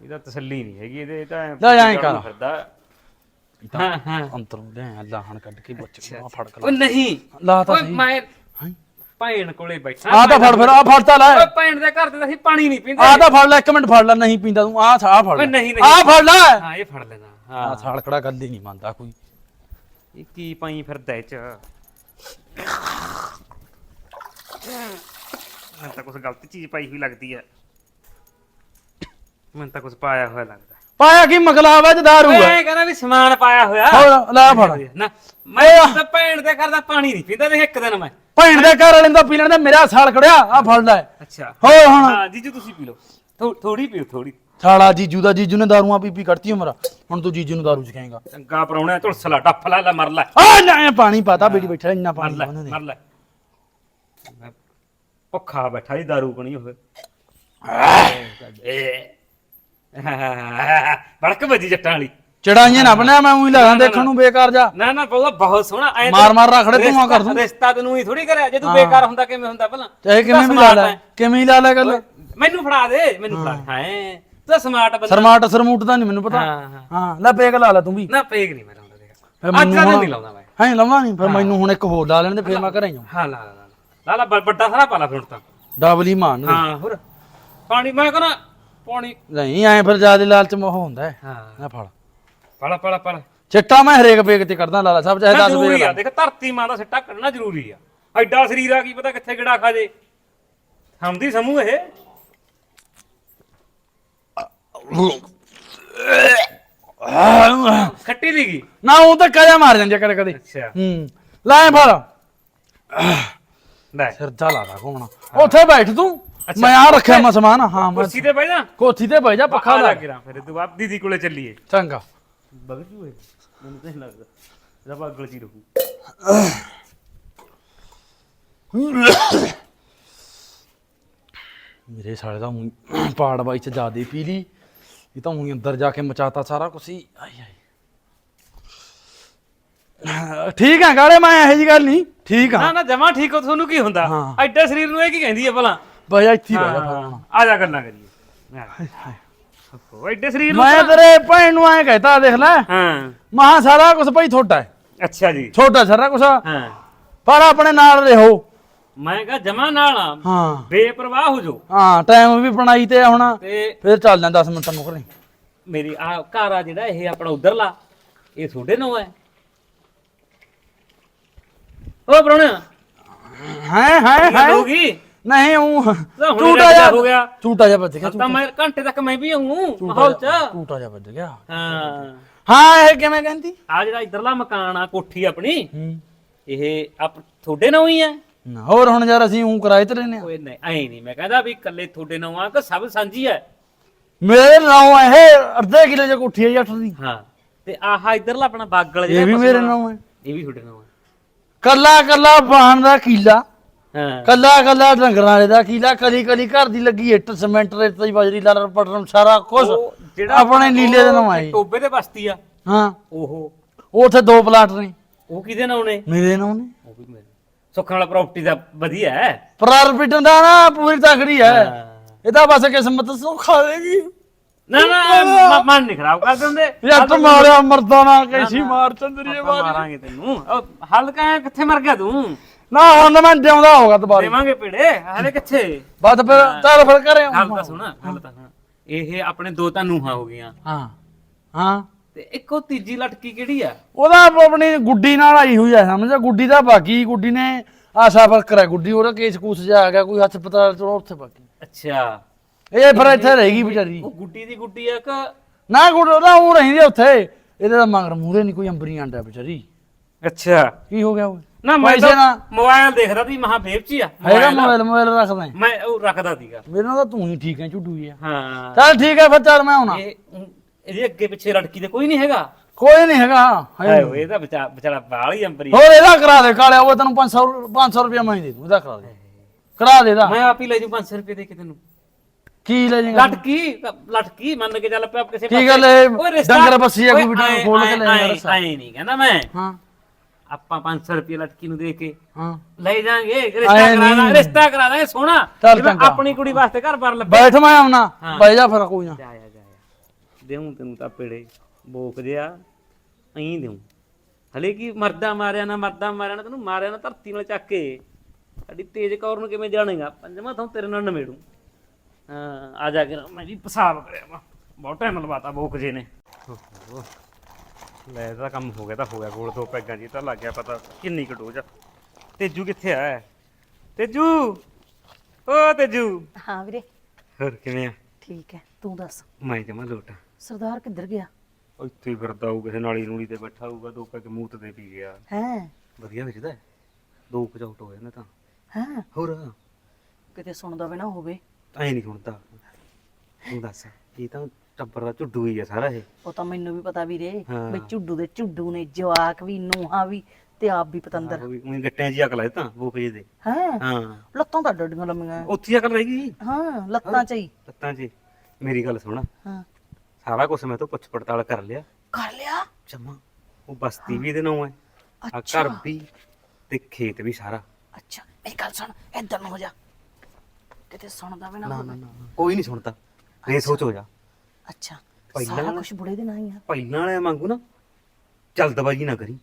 S9: ਇਹਦਾ ਤਸੱਲੀ ਨਹੀਂ ਹੈਗੀ ਇਹਦੇ ਇਹ ਤਾਂ
S1: ਲੈ ਐਂ ਕਰ।
S9: ਫਿਰਦਾ। ਹਾਂ ਹਾਂ।
S1: ਅੰਤਰੋਂ ਲੈ ਲਾਹਣ ਕੱਢ ਕੇ ਬੱਚ ਆ ਫੜ ਕੇ
S9: ਉਹ ਨਹੀਂ।
S1: ਲਾ ਤਾਂ ਸਹੀ।
S9: ਮੈਂ? ਭੈਣ ਕੋਲੇ ਬੈਠਾ।
S1: ਆ ਤਾਂ ਫੜ ਫਿਰ ਆ ਫੜਤਾ ਲੈ।
S9: ਓਏ ਭੈਣ ਦੇ ਘਰ ਤੇ ਤਾਂ ਅਸੀਂ ਪਾਣੀ ਨਹੀਂ ਪੀਂਦੇ।
S1: ਆ ਤਾਂ ਫੜ ਲੈ ਇੱਕ ਮਿੰਟ ਫੜ ਲੈ ਨਹੀਂ ਪੀਂਦਾ ਤੂੰ ਆ ਆ ਫੜ ਲੈ।
S9: ਨਹੀਂ, ਨਹੀਂ।
S1: ਆ ਫੜ ਲੈ।
S9: ਹਾਂ ਇਹ ਫੜ ਲੈਣਾ
S1: ਆ
S9: ਹਾਂ
S1: ਸਾਲਕੜਾ ਗੱਲ ਹੀ ਨਹੀਂ ਮੰਨਦਾ ਕੋਈ।
S9: ਇਹ ਕੀ ਪਾਈ ਫਿਰਦਾ ਇਹ ਚ? ਮੈਨੂੰ ਤਾਂ ਕੁਝ ਗਲਤ ਚੀਜ਼ ਪਾਈ ਹੋਈ ਲੱਗਦੀ ਹੈ ਮੈਨੂੰ ਤਾਂ ਕੁਝ ਪਾਇਆ ਹੋਇਆ ਲੱਗਦਾ।
S1: ਪਾਇਆ ਕੀ ਮਗਲਾਵਾ ਚ ਦਾਰੂ ਆ।
S9: ਐਂ ਕਹਿੰਦਾ ਵੀ ਸਮਾਨ ਪਾਇਆ ਹੋਇਆ।
S1: ਹੋਰ ਲੈ ਫੜ।
S9: ਨਾ ਮੈਂ ਤਾਂ ਭੈਣ ਦੇ ਘਰ ਦਾ ਪਾਣੀ ਨਹੀਂ ਪੀਂਦਾ ਦੇਖ ਇੱਕ ਦਿਨ ਮੈਂ।
S1: ਭੈਣ ਦੇ ਘਰ ਵਾਲੇ ਨੂੰ ਤਾਂ ਪੀ ਲੈਣ ਦੇ ਮੇਰਾ ਸਾਲ ਖੜਿਆ ਆ ਫੜ ਲੈ।
S9: ਅੱਛਾ।
S1: ਹੋਰ ਹੁਣ।
S9: ਹਾਂ ਜੀਜੂ ਤੁਸੀਂ ਪੀ ਲਓ। ਥੋੜੀ ਪੀਓ ਥੋੜੀ
S1: ਸਾਲਾ ਜੀਜੂ ਦਾ ਜੀਜੂ ਨੇ ਦਾਰੂਆਂ ਪੀ ਪੀ ਕੱਢਤੀ ਉਮਰ। ਹੁਣ ਤੂੰ ਜੀਜੂ ਨੂੰ ਦਾਰੂ ਚਖਾਏਗਾ
S9: ਚੰਗਾ ਪਰਾਉਣਾ ਝੁਲਸਲਾ ਡੱਫ ਲੈ ਲੈ ਮਰ ਲੈ।
S1: ਆ ਲੈ ਪਾਣੀ ਪਾਤਾ ਬੇਟੀ ਬੈਠਾ ਇੰਨਾ
S9: ਮਰ
S1: ਪਾਣੀ
S9: ਲੈ
S1: ਉਹਨਾਂ ਨੇ।
S9: ਮਰ ਲੈ। ਮੈਂ ਭੁੱਖਾ ਬੈਠਾ ਜੀ दारू ਕਣੀ ਹੋਵੇ। ਬੜਕ ਵੱਜੀ ਜੱਟਾਂ ਵਾਲੀ।
S1: ਚੜਾਈਆਂ ਨਾ ਬਣਿਆ ਮੈਂ ਉਹੀ ਲਗਾ ਦੇਖਣ ਨੂੰ ਬੇਕਾਰ ਜਾ।
S9: ਨਾ ਨਾ ਬਹੁਤਾ ਬਹੁਤ ਸੋਹਣਾ ਐਂ
S1: ਮਾਰ ਮਾਰ ਰਖੜੇ ਤੂੰ ਆ
S9: ਰਿਸ਼ਤਾ-
S1: ਕਰ ਦੂੰ।
S9: ਰਿਸ਼ਤਾ ਤੈਨੂੰ ਹੀ ਥੋੜੀ ਕਰਿਆ ਜੇ ਤੂੰ ਬੇਕਾਰ ਹੁੰਦਾ ਕਿਵੇਂ ਹੁੰਦਾ ਭਲਾ?
S1: ਚਾਹੇ
S9: ਤੂੰ ਤਾਂ
S1: ਕਿਵੇਂ ਵੀ ਲਾ ਲੈ। ਕਿਵੇਂ ਹੀ ਲਾ ਲੈ ਗੱਲ।
S9: ਮੈਨੂੰ ਫੜਾ ਦੇ ਮੈਨੂੰ ਫੜਾ ਹਾਂ। ਤੂੰ ਸਮਾਰਟ ਬੰਦਾ।
S1: ਸਰਮਾਟ ਸਰਮੂਟ ਦਾ ਨਹੀਂ ਮੈਨੂੰ ਪਤਾ।
S9: ਹਾਂ ਹਾਂ।
S1: ਹਾਂ ਲੈ ਪੇਕ ਲਾ ਲੈ ਤੂੰ ਵੀ।
S9: ਨਾ ਪੇਗ ਨਹੀਂ ਮੈਂ ਲਾਉਂਦਾ ਦੇਖ ਅੱਜ ਦਾ
S1: ਮੈਨੂੰ
S9: ਦਿਨ
S1: ਹੁਣ-
S9: ਨਹੀਂ ਲਾਉਂਦਾ ਮੈਂ।
S1: ਹਾਂ ਲਾਉਣਾ ਨਹੀਂ ਫਿਰ ਮੈਨੂੰ ਹੁਣ ਇੱਕ ਹੋਰ ਲਾ ਲੈਣ ਦੇ ਫਿਰ ਮੈਂ ਘਰੇ
S9: ਹਾਂ ਲਾ ਲਾ ਲਾ। ਲਾ ਲਾ ਬ- ਵੱਡਾ ਸਾਰਾ ਪਾ ਲਾ ਫਿਰ ਹੁਣ ਤਾਂ।
S1: ਡਬਲ ਹੀ ਦੇ।
S9: ਹਾਂ ਹੋਰ। ਪਾਣੀ ਮੈਂ ਕਹਿੰਦਾ ਪਾਣੀ।
S1: ਨਹੀਂ ਐ ਫਿਰ ਜ਼ਿਆਦਾ ਲਾਲਚ ਮੋਹ ਹੁੰਦਾ ਹੈ।
S9: ਹਾਂ।
S1: ਨਾ ਫੜ।
S9: ਪਾਲਾ ਪਾਲਾ ਪਾਲਾ
S1: ਚਿੱਟਾ ਮੈਂ ਹਰੇਕ ਪੇਕ ਤੇ ਕਰਦਾ ਲਾਲਾ ਸਾਹਿਬ ਚਾਹੇ 10
S9: ਜ਼ਰੂਰੀ ਆ
S1: ਪੇਕ
S9: ਦੇਖ ਧਰਤੀ ਮਾਂ ਦਾ ਸਿੱਟਾ ਕੱਢਣਾ ਜ਼ਰੂਰੀ ਆ। ਐਡਾ ਸਰੀਰ ਆ ਕੀ ਪਤਾ ਕਿੱਥੇ ਗਿੜਾ ਖਾ ਜੇ। ਹਮਦੀ ਸਮੂਹ ਇਹ। ਖੱਟੀ ਦੀਗੀ
S1: ਨਾ ਉਹ ਤਾਂ ਕਾਇਆ ਮਾਰ ਜਾਂਦੇ ਕਦੇ ਕਦੇ।
S9: ਅੱਛਾ।
S1: ਹੂੰ। ਲੈ ਫੜ।
S9: ਲੈ।
S1: ਸਿਰ ਜਾ ਲਾ ਦਾ ਘੁੰਮਣਾ। ਉੱਥੇ ਬੈਠ ਤੂੰ। ਮੈਂ ਆ ਰੱਖਿਆ ਮੈਂ ਸਮਾਨ। ਹਾਂ ਮੈਂ
S9: ਕੁਰਸੀ ਤੇ ਬਹਿ ਜਾ।
S1: ਕੋਠੀ ਤੇ ਬਹਿ ਜਾ ਪੱਖਾ ਲਾ।
S9: ਲੱਗ ਰਿਹਾ ਫਿਰ। ਤੂੰ ਬਾਪ ਦੀਦੀ ਕੋਲੇ ਚੱਲੀਏ।
S1: ਚੰਗਾ।
S9: ਬਗ ਜੂ ਮੈਨੂੰ ਤਾਂ ਨਹੀਂ ਲੱਗਦਾ। ਬਾਗਲ ਚ ਹੀ ਰਹੂ
S1: ਮੇਰੇ ਸਾਲੇ ਦਾ ਪਾੜ ਬਾਈ ਚ ਜਿਆਦੇ ਪੀ ਲਈ ਇਹ ਤਾਂ ਉਹੀ ਅੰਦਰ ਜਾ ਕੇ ਮਚਾਤਾ ਸਾਰਾ ਕੁਛ ਹੀ। ਆਈ ਆਈ। ਠੀਕ ਆ ਗਾਲੇ ਮੈਂ ਇਹੋ ਜੀ ਗੱਲ ਨਹੀਂ। ਠੀਕ
S9: ਨਾ
S1: ਆ।
S9: ਨਾ ਜਮਾ ਠੀਕ ਹੋ ਤੁਹਾਨੂੰ ਕੀ ਹੁੰਦਾ?
S1: ਹਾਂ।
S9: ਐਡੇ ਸਰੀਰ ਨੂੰ ਇਹ ਕੀ ਕਹਿੰਦੀ ਹੈ ਭਲਾ?
S1: ਬਈ ਇੱਥੇ ਹੀ ਬਹਿ ਜਾ
S9: ਆ ਜਾ ਗੱਲਾਂ ਕਰੀਏ। ਉਹ ਐਡੇ ਸਰੀਰ ਨੂੰ
S1: ਮੈਂ ਤੇਰੇ ਭੈਣ ਨੂੰ ਐ ਕਹਿਤਾ ਦੇਖ ਲੈ।
S9: ਹਾਂ।
S1: ਮਹਾ ਸਾਰਾ ਕੁਝ ਭਾਈ ਤੁਹਾਡਾ ਹੈ।
S9: ਅੱਛਾ ਜੀ।
S1: ਤੁਹਾਡਾ ਸਾਰਾ ਕੁਝ
S9: ਹਾਂ।
S1: ਪਰ ਆਪਣੇ ਨਾਲ ਰਹੋ।
S9: ਮੈਂ ਕਹਾ ਜਮਾ ਨਾਲ ਆ,
S1: ਹਾਂ।
S9: ਬੇਪਰਵਾਹ ਹੋ ਜੋ
S1: ਹਾਂ ਟਾਈਮ ਵੀ ਬਣਾਈ ਤੇ ਹੁਣ।
S9: ਤੇ
S1: ਫਿਰ ਚੱਲ ਜਾਂ 10 ਮਿੰਟਾਂ ਨੂੰ ਘਰੇ
S9: ਮੇਰੀ ਆ ਘਰ ਆ ਜਿਹੜਾ ਇਹ ਆਪਣਾ ਉਧਰਲਾ। ਇਹ ਤੁਹਾਡੇ ਨੂੰ ਹੈ ਉਹ ਬਰੋਣਾ।
S1: ਹੈ ਹੈ ਹੈ?
S9: ਹੋਗੀ
S1: ਨਹੀਂ ਉਹ
S9: ਤਾਂ ਹੁਣੇ
S1: ਝੂਟਾ
S9: ਰੱਜਾ
S1: ਜਾ
S9: ਹੋ ਗਿਆ।
S1: ਝੂਟਾ ਜਾ ਵੱਜ ਗਿਆ
S9: ਤਾਂ ਮੈਂ ਘੰਟੇ ਤੱਕ ਮੈਂ ਵੀ ਆਉਂ ਮਾਹੌਲ ਚ।
S1: ਝੂਟਾ ਜਾ ਵੱਜ ਗਿਆ।
S9: ਹਾਂ।
S1: ਹਾਂ ਇਹ ਕਿਵੇਂ ਕਹਿੰਦੀ?
S9: ਆ ਜਿਹੜਾ ਇਧਰਲਾ ਮਕਾਨ ਆ ਕੋਠੀ ਆਪਣੀ
S1: ਹੂੰ।
S9: ਇਹ ਆਪ ਤੁਹਾਡੇ ਨਾਲ ਹੀ ਹੈ
S1: ਨਾ, ਹੋਰ ਹੁਣ ਯਾਰ ਅਸੀਂ ਉਹ ਕਿਰਾਏ ਤੇ ਰਹਿੰਦੇ ਆ
S9: ਓਏ ਨਹੀਂ ਐ ਨਹੀਂ ਮੈਂ ਕਹਿੰਦਾ ਵੀ ਇਕੱਲੇ ਤੁਹਾਡੇ ਨਾਲ ਆ ਕਿ ਸਭ ਸਾਂਝੀ ਹੈ?
S1: ਮੇਰੇ ਨਾਮ ਇਹ ਅੱਧੇ ਕਿਲੇ ਚ ਕੋਠੀ ਹੈ ਜੱਟ ਦੀ।
S9: ਹਾਂ ਤੇ ਆਹ ਇਧਰਲਾ ਆਪਣਾ ਬਾਗਲ
S1: ਇਹ ਵੀ ਮੇਰੇ ਨਾਮ ਹੈ।
S9: ਇਹ ਵੀ ਤੁਹਾਡੇ ਨਾਲ
S1: ਕੱਲਾ ਕੱਲਾ ਬਾਹਣ ਦਾ ਕੀਲਾ
S9: ਹਾਂ।
S1: ਕੱਲਾ ਕੱਲਾ ਡੰਗਰਾਂ ਵਾਲੇ ਦਾ ਕੀਲਾ ਕਲੀ ਕਲੀ ਘਰ ਦੀ ਲੱਗੀ ਇੱਟ ਸੀਮੈਂਟ ਰੇਤ ਦੀ ਬਜਰੀ ਲਾਲਰ ਪਟਰਮ ਸਾਰਾ ਕੁਝ
S9: ਉਹ ਜਿਹੜਾ
S1: ਆਪਣੇ ਨੀਲੇ ਦੇ ਨਾਮ ਆਈ
S9: ਟੋਬੇ ਤੇ ਬਸਤੀ ਆ।
S1: ਹਾਂ।
S9: ਉਹ
S1: ਉੱਥੇ ਦੋ ਪਲਾਟ ਨੇ।
S9: ਉਹ ਕਿਹਦੇ ਨਾਲ ਨੇ?
S1: ਮੇਰੇ ਨਾਮ ਨੇ।
S9: ਉਹ ਵੀ ਮੇਰੇ ਸੁੱਖਣ ਵਾਲਾ ਪ੍ਰਾਪਰਟੀ ਦਾ ਵਧੀਆ ਹੈ।
S1: ਪ੍ਰਾਰਪਿਟ ਦਾ ਨਾ ਪੂਰੀ ਤਕੜੀ ਹੈ। ਇਹ ਤਾਂ ਬਸ ਕਿਸਮਤ ਸੋ ਖਾ ਲੇਗੀ
S9: ਨਾ ਨਾ ਮ- ਮਨ ਨਹੀਂ ਖਰਾਬ ਕਰ ਦਿੰਦੇ।
S1: ਯਾਰ ਤੂੰ ਮਾਰਿਆ ਮਰਦਾਨਾ ਕੈਸੀ ਮਾਰ ਚੰਦਰੀਏ
S9: ਆਪਾਂ
S1: ਮਾਰੀ
S9: ਮਾਰਾਂਗੇ ਤੈਨੂੰ। ਉਹ ਹਲਕਾ ਹੈ, ਕਿੱਥੇ ਮਰ ਗਿਆ ਤੂੰ?
S1: ਨਾ ਹੁਣ ਮੈਂ ਜਿਉਂਦਾ ਹੋਗਾ ਦੁਬਾਰਾ।
S9: ਦੇਵਾਂਗੇ ਪੇੜੇ ਹਲੇ ਕਿੱਥੇ?
S1: ਬਸ ਫਿਰ ਚੱਲ ਫਿਰ ਕਰੇ
S9: ਗੱਲ ਤਾਂ ਸੁਣ ਗੱਲ ਤਾਂ ਸੁਣ। ਇਹ ਆਪਣੇ ਦੋ ਤਾਂ ਨੂਹਾਂ ਹੋ ਗਈਆਂ।
S1: ਹਾਂ ਹਾਂ।
S9: ਤੇ ਇੱਕੋ ਤੀਜੀ ਲਟਕੀ ਕਿਹੜੀ ਆ?
S1: ਉਹਦਾ ਆਪਣੀ ਗੁੱਡੀ ਨਾਲ ਆਈ ਹੋਈ ਆ ਸਮਝਿਆ ਗੁੱਡੀ ਦਾ ਬਾਕੀ ਗੁੱਡੀ ਨੇ ਆਸਾ ਫ਼ਰਕ ਕਰਿਆ ਗੁੱਡੀ ਉਹਦਾ ਕੇਸ ਕੂਸ ਜਾ ਆ ਗਿਆ ਕੋਈ ਹਸਪਤਾਲ ਚ ਉੱਥੇ ਬਾਕੀ।
S9: ਅੱਛਾ।
S1: ਇਹ ਫਿਰ ਇੱਥੇ ਰਹੇਗੀ ਵਿਚਾਰੀ।
S9: ਉਹ ਗੁੱਡੀ ਦੀ ਗੁੱਡੀ ਆ ਕਿ
S1: ਨਾ ਗੁੱਡ ਉਹਦਾ ਉਹ ਰਹਿੰਦੀ ਆ ਉੱਥੇ। ਇਹਦੇ ਤਾਂ ਮਗਰ ਮੂਹਰੇ ਨਹੀਂ ਕੋਈ ਅੰਬਰੀ ਆਂਡਾ ਵਿਚਾਰੀ।
S9: ਅੱਛਾ।
S1: ਕੀ ਹੋ ਗਿਆ ਉਹ
S9: ਨਾ ਮੈਂ
S1: ਪੈਸੇ
S9: ਤਾਂ
S1: ਨਾ-
S9: ਮੋਬਾਈਲ ਦੇਖਦਾ ਸੀ ਮਹਾ ਵੇਬ ਚ ਹੀ ਆ।
S1: ਹੈਗਾ
S9: mobile।
S1: ਮੋਬਾਈਲ ਮੋਬਾਈਲ ਰੱਖਦਾ ਹੈ।
S9: ਮੈਂ ਉਹ ਰੱਖਦਾ ਸੀਗਾ।
S1: ਮੇਰੇ ਨਾਲ ਤਾਂ ਤੂੰ ਹੀ ਠੀਕ ਹੈ ਝੁੱਡੂ ਹੀ ਆ।
S9: ਹਾਂ।
S1: ਚੱਲ ਠੀਕ ਹੈ ਫਿਰ ਚੱਲ ਮੈਂ ਆਉਣਾ।
S9: ਇਹ ਇਹਦੇ ਅੱਗੇ ਪਿੱਛੇ ਲੜਕੀ ਦੇ ਕੋਈ ਨਹੀਂ ਹੈਗਾ।
S1: ਕੋਈ ਨਹੀਂ ਹੈਗਾ
S9: ਹਾਏ।
S1: ਹੈ
S9: ਓਏ ਇਹਦਾ ਵਿਚਾਰਾ ਵਿਚਾਰਾ ਬਾਲ ਹੀ ਅੰਬਰੀ।
S1: ਹੋਰ ਇਹਦਾ ਕਰਾ ਦੇ ਕਾਲਿਆ ਉਹ ਤੈਨੂੰ 500 500 ਰੁਪਏ ਮੈਂ ਦੇ ਦੂੰ ਇਹਦਾ ਕਰਾ ਦੇ। ਕਰਾ ਦੇ ਇਹਦਾ।
S9: ਮੈਂ ਆਪ ਹੀ ਲੈ ਜੂ 500 ਰੁਪਏ ਦੇ ਕੇ ਤੈਨੂੰ।
S1: ਕੀ ਲੈ ਜਾਏਗਾ
S9: ਲਟਕੀ ਲਟਕੀ ਮੰਨ ਕੇ ਚੱਲ ਪਿਆ ਕਿਸੇ
S1: ਕੀ ਗੱਲ ਇਹ
S9: ਓਏ ਰਿਸ਼ਤਾ-
S1: ਡੰਗਰ ਬੱਸੀ ਆ ਕੋਈ
S9: ਓਏ ਆਏਂ-
S1: ਖੋਲ ਕੇ ਲੈ
S9: ਆਏਂ-
S1: ਜਾਣਾ ਰਸਾ
S9: ਆਏਂ ਨਹੀਂ ਕਹਿੰਦਾ ਮੈਂ।
S1: ਹਾਂ।
S9: ਆਪਾਂ 500 ਰੁਪਏ ਲਟਕੀ ਨੂੰ ਦੇ ਕੇ
S1: ਹਾਂ।
S9: ਲੈ ਜਾਾਂਗੇ ਰਿਸ਼ਤਾ
S1: ਆਏਂ
S9: ਕਰਾ ਦਾਂ
S1: ਨਹੀਂ।
S9: ਰਿਸ਼ਤਾ ਕਰਾ ਦਾਂਗੇ ਸੋਹਣਾ।
S1: ਚੱਲ
S9: ਜਿਵੇਂ
S1: ਚੰਗਾ।
S9: ਆਪਣੀ ਕੁੜੀ ਵਾਸਤੇ ਘਰ ਬਾਰ ਲੱਭੇ।
S1: ਬੈਠ ਮੈਂ ਆਉਣਾ। ਬਹਿ ਜਾ ਫਿਰ ਕੋਈ ਨਾ।
S9: ਦੇਉਂ ਤੈਨੂੰ ਤਾਂ ਪੇੜੇ ਬੋਕ ਜਿਆ ਅਹੀਂ ਦੇਉਂ ਹਲੇ ਕੀ ਮਰਦਾ ਮਾਰਿਆ ਨਾ ਮਰਦਾ ਮਾਰਿਆ ਨਾ ਤੈਨੂੰ ਮਾਰਿਆ ਨਾ ਧਰਤੀ ਨਾਲ ਚੱਕ ਕੇ। ਸਾਡੀ ਤੇਜ ਕੌਰ ਨੂੰ ਕਿਵੇਂ ਜਾਣੇਗਾ? ਪੰਜਵਾਂ ਤੋਂ ਤੇਰੇ ਨਾਲ ਨਵੇੜੂ। ਹਾਂ ਆ ਜਾ ਕੇ ਮੈਂ ਵੀ ਪਸਾਬ ਕਰਿਆ ਵਾ। ਬਹੁਤ ਟਾਈਮ ਲਵਾਤਾ ਬੋਕ ਜੇ ਨੇ। ਲੈ ਇਹਦਾ ਕੰਮ ਹੋ ਗਿਆ ਤਾਂ ਹੋ ਗਿਆ। ਗੋਲ ਦੋ ਪੈਗਾਂ ਜੀ ਤਾਂ ਲੱਗ ਗਿਆ ਪਤਾ ਕਿੰਨੀ ਕੁ ਡੋਜ ਆ। ਤੇਜੂ ਕਿੱਥੇ ਆ? ਤੇਜੂ! ਓ ਤੇਜੂ!
S7: ਹਾਂ ਵੀਰੇ।
S9: ਹੋਰ ਕਿਵੇਂ ਆ?
S7: ਠੀਕ ਹੈ ਤੂੰ ਦੱਸ।
S9: ਮੈਂ ਜਮਾ ਲੋਟਾ।
S7: ਸਰਦਾਰ ਕਿੱਧਰ ਗਿਆ?
S9: ਇੱਥੇ ਹੀ ਫਿਰਦਾ ਹੋਊ ਕਿਸੇ ਨਾਲੀ ਨੂਲੀ ਤੇ ਬੈਠਾ ਹੋਊਗਾ ਦੋ ਪੈਗ ਮੂਤ ਤੇ ਪੀ ਗਿਆ।
S7: ਹੈ?
S9: ਵਧੀਆ ਵਿਚਦਾ ਹੈ। ਦੋ ਕੁ ਝੌਟ ਹੋਏ ਨੇ ਤਾਂ।
S7: ਹੈ?
S9: ਹੋਰ?
S7: ਕਿਤੇ ਸੁਣਦਾ ਵੀ ਨਾ ਹੋਵੇ।
S9: ਐ ਨਹੀਂ ਸੁਣਦਾ। ਤੂੰ ਦੱਸ ਇਹ ਤਾਂ ਟੱਬਰ ਦਾ ਝੁੱਡੂ ਹੀ ਆ ਸਾਰਾ ਇਹ।
S7: ਉਹ ਤਾਂ ਮੈਨੂੰ ਵੀ ਪਤਾ ਵੀਰੇ
S9: ਹਾਂ।
S7: ਵੀ ਝੁੱਡੂ ਦੇ ਝੁੱਡੂ ਨੇ ਜਵਾਕ ਵੀ ਨੂਹਾਂ ਵੀ ਤੇ ਆਪ ਵੀ ਪਤੰਦਰ।
S9: ਉਹੀ ਗੱਟਿਆਂ ਜੀ ਅਕਲ ਹੈ ਤਾਂ ਉਹ ਪੇ ਦੇ।
S7: ਹੈ?
S9: ਹਾਂ।
S7: ਲੱਤਾਂ ਤਾਂ ਡੱਡੀਆਂ ਲੰਮੀਆਂ।
S9: ਉੱਥੇ ਹੀ ਅਕਲ ਰਹਿ ਗਈ।
S7: ਹਾਂ ਲੱਤਾਂ ਚ ਹੀ।
S9: ਲੱਤਾਂ 'ਚ ਮੇਰੀ ਗੱਲ ਸੁਣ।
S7: ਹਾਂ।
S9: ਸਾਰਾ ਕੁਝ ਮੈਂ ਤੋਂ ਪੁੱਛ ਪੜਤਾਲ ਕਰ ਲਿਆ।
S7: ਕਰ ਲਿਆ?
S9: ਜਮਾ। ਉਹ ਬਸਤੀ ਵੀ ਇਹਦੇ ਨਾਲ ਹੈ ਆ
S7: ਅੱਛਾ।
S9: ਘਰ ਵੀ ਤੇ ਖੇਤ ਵੀ ਸਾਰਾ।
S7: ਅੱਛਾ ਮੇਰੀ ਗੱਲ ਸੁਣ ਇੱਧਰ ਨੂੰ ਹੋ ਜਾ। ਕਿਤੇ ਸੁਣਦਾ ਵੀ ਨਾ
S9: ਨਾ
S7: ਹੋਵੇ।
S9: ਨਾ ਨਾ। ਕੋਈ ਨਹੀਂ ਸੁਣਦਾ। ਇਹ ਸੋਚ ਹੋ ਜਾ।
S7: ਅੱਛਾ।
S9: ਪਹਿਲਾਂ-
S7: ਸਾਰਾ ਕੁਝ ਬੁੜੇ ਦੇ ਨਾਲ ਹੀ ਆ।
S9: ਪਹਿਲਾਂ ਵਾਲਿਆਂ ਵਾਂਗੂ ਨਾ ਜਲਦਬਾਜੀ ਨਾ ਕਰੀ।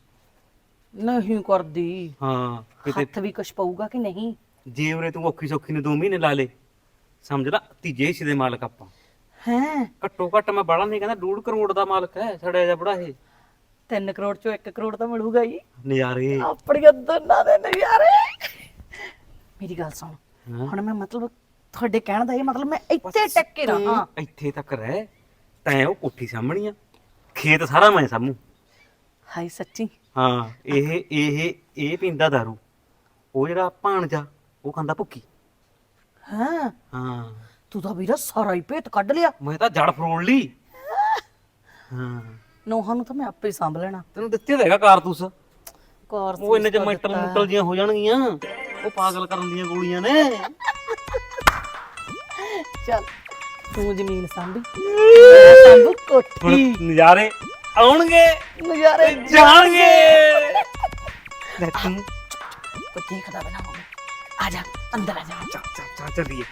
S7: ਨਹੀਂ ਕਰਦੀ।
S9: ਹਾਂ ਕਿਤੇ
S7: ਹੱਥ ਵੀ ਕੁਛ ਪਊਗਾ ਕਿ ਨਹੀਂ?
S9: ਜੇ ਉਰੇ ਤੂੰ ਔਖੀ ਸੌਖੀ ਨੇ 2 ਮਹੀਨੇ ਲਾ ਲੇ। ਸਮਝ ਲੈ ਤੀਜੇ ਹਿੱਸੇ ਦੇ ਮਾਲਕ ਆਪਾਂ।
S7: ਹੈ?
S9: ਘੱਟੋ ਘੱਟ ਮੈਂ ਬਾਲਾ ਨਹੀਂ ਕਹਿੰਦਾ 2 ਕਰੋੜ ਦਾ ਮਾਲਕ ਹੈ ਛੜਿਆ ਜਾ ਬੜਾ ਇਹ।
S7: 3 ਕਰੋੜ ਚੋਂ 1 ਕਰੋੜ ਤਾਂ ਮਿਲੂਗਾ ਹੀ।
S9: ਨਜ਼ਾਰੇ।
S7: ਆਪਣੀਆਂ ਦੋਨਾਂ ਦੇ ਨਜ਼ਾਰੇ। ਮੇਰੀ ਗੱਲ ਸੁਣ। ਹੁਣ ਮੈਂ ਮਤਲਬ ਤੁਹਾਡੇ ਕਹਿਣ ਦਾ ਇਹ ਮਤਲਬ ਮੈਂ ਇੱਥੇ ਟੱਕ ਕੇ ਰਹਾਂ
S9: ਇੱਥੇ ਤੱਕ ਰਹਿ। ਤੈਂ ਉਹ ਕੋਠੀ ਸਾਹਮਣੀ ਆ। ਖੇਤ ਸਾਰਾ ਮੈਂ ਸਾਹਮੂ
S7: ਹਾਈ ਸੱਚੀ।
S9: ਹਾਂ ਇਹ ਇਹ ਇਹ ਪੀਂਦਾ ਦਾਰੂ। ਉਹ ਜਿਹੜਾ ਭਾਣਜਾ ਉਹ ਖਾਂਦਾ ਭੁੱਕੀ।
S7: ਹਾਂ।
S9: ਹਾਂ।
S7: ਤੂੰ ਤਾਂ ਵੀਰਾ ਸਾਰਾ ਹੀ ਭੇਤ ਕੱਢ ਲਿਆ।
S9: ਮੈਂ ਤਾਂ ਜੜ ਫਰੋੜ ਲਈ। ਹਾਂ।
S7: ਨੋਹਾਂ ਨੂੰ ਤਾਂ ਮੈਂ ਆਪੇ ਹੀ ਸੰਭ ਲੈਣਾ।
S9: ਤੈਨੂੰ ਦਿੱਤੇ ਤਾਂ ਹੈਗਾ ਕਾਰਤੂਸ।
S7: ਕਾਰ
S9: ਉਹ ਇੰਨੇ ਚ ਮੈਂਟਲ ਮੁੰਟਲ ਜੀਆਂ ਹੋ ਜਾਣਗੀਆਂ। ਉਹ ਪਾਗਲ ਕਰਨ ਦੀਆਂ ਗੋਲੀਆਂ ਨੇ।
S7: ਚੱਲ ਤੂੰ ਜ਼ਮੀਨ ਸੰਭੀ। ਮੈਂ ਸੰਭੂ
S9: ਹੁਣ
S7: ਕੋਠੀ
S9: ਨਜ਼ਾਰੇ ਆਉਣਗੇ
S7: ਨਜ਼ਾਰੇ
S9: ਜਾਣਗੇ। ਲੈ ਤੂੰ।
S7: ਕੋਈ ਦੇਖਦਾ ਨਾ ਹੋਵੇ ਆ ਜਾ ਅੰਦਰ ਆ ਜਾ।
S9: ਚੱਲ ਚੱਲ ਚੱਲ ਚੱਲੀਏ।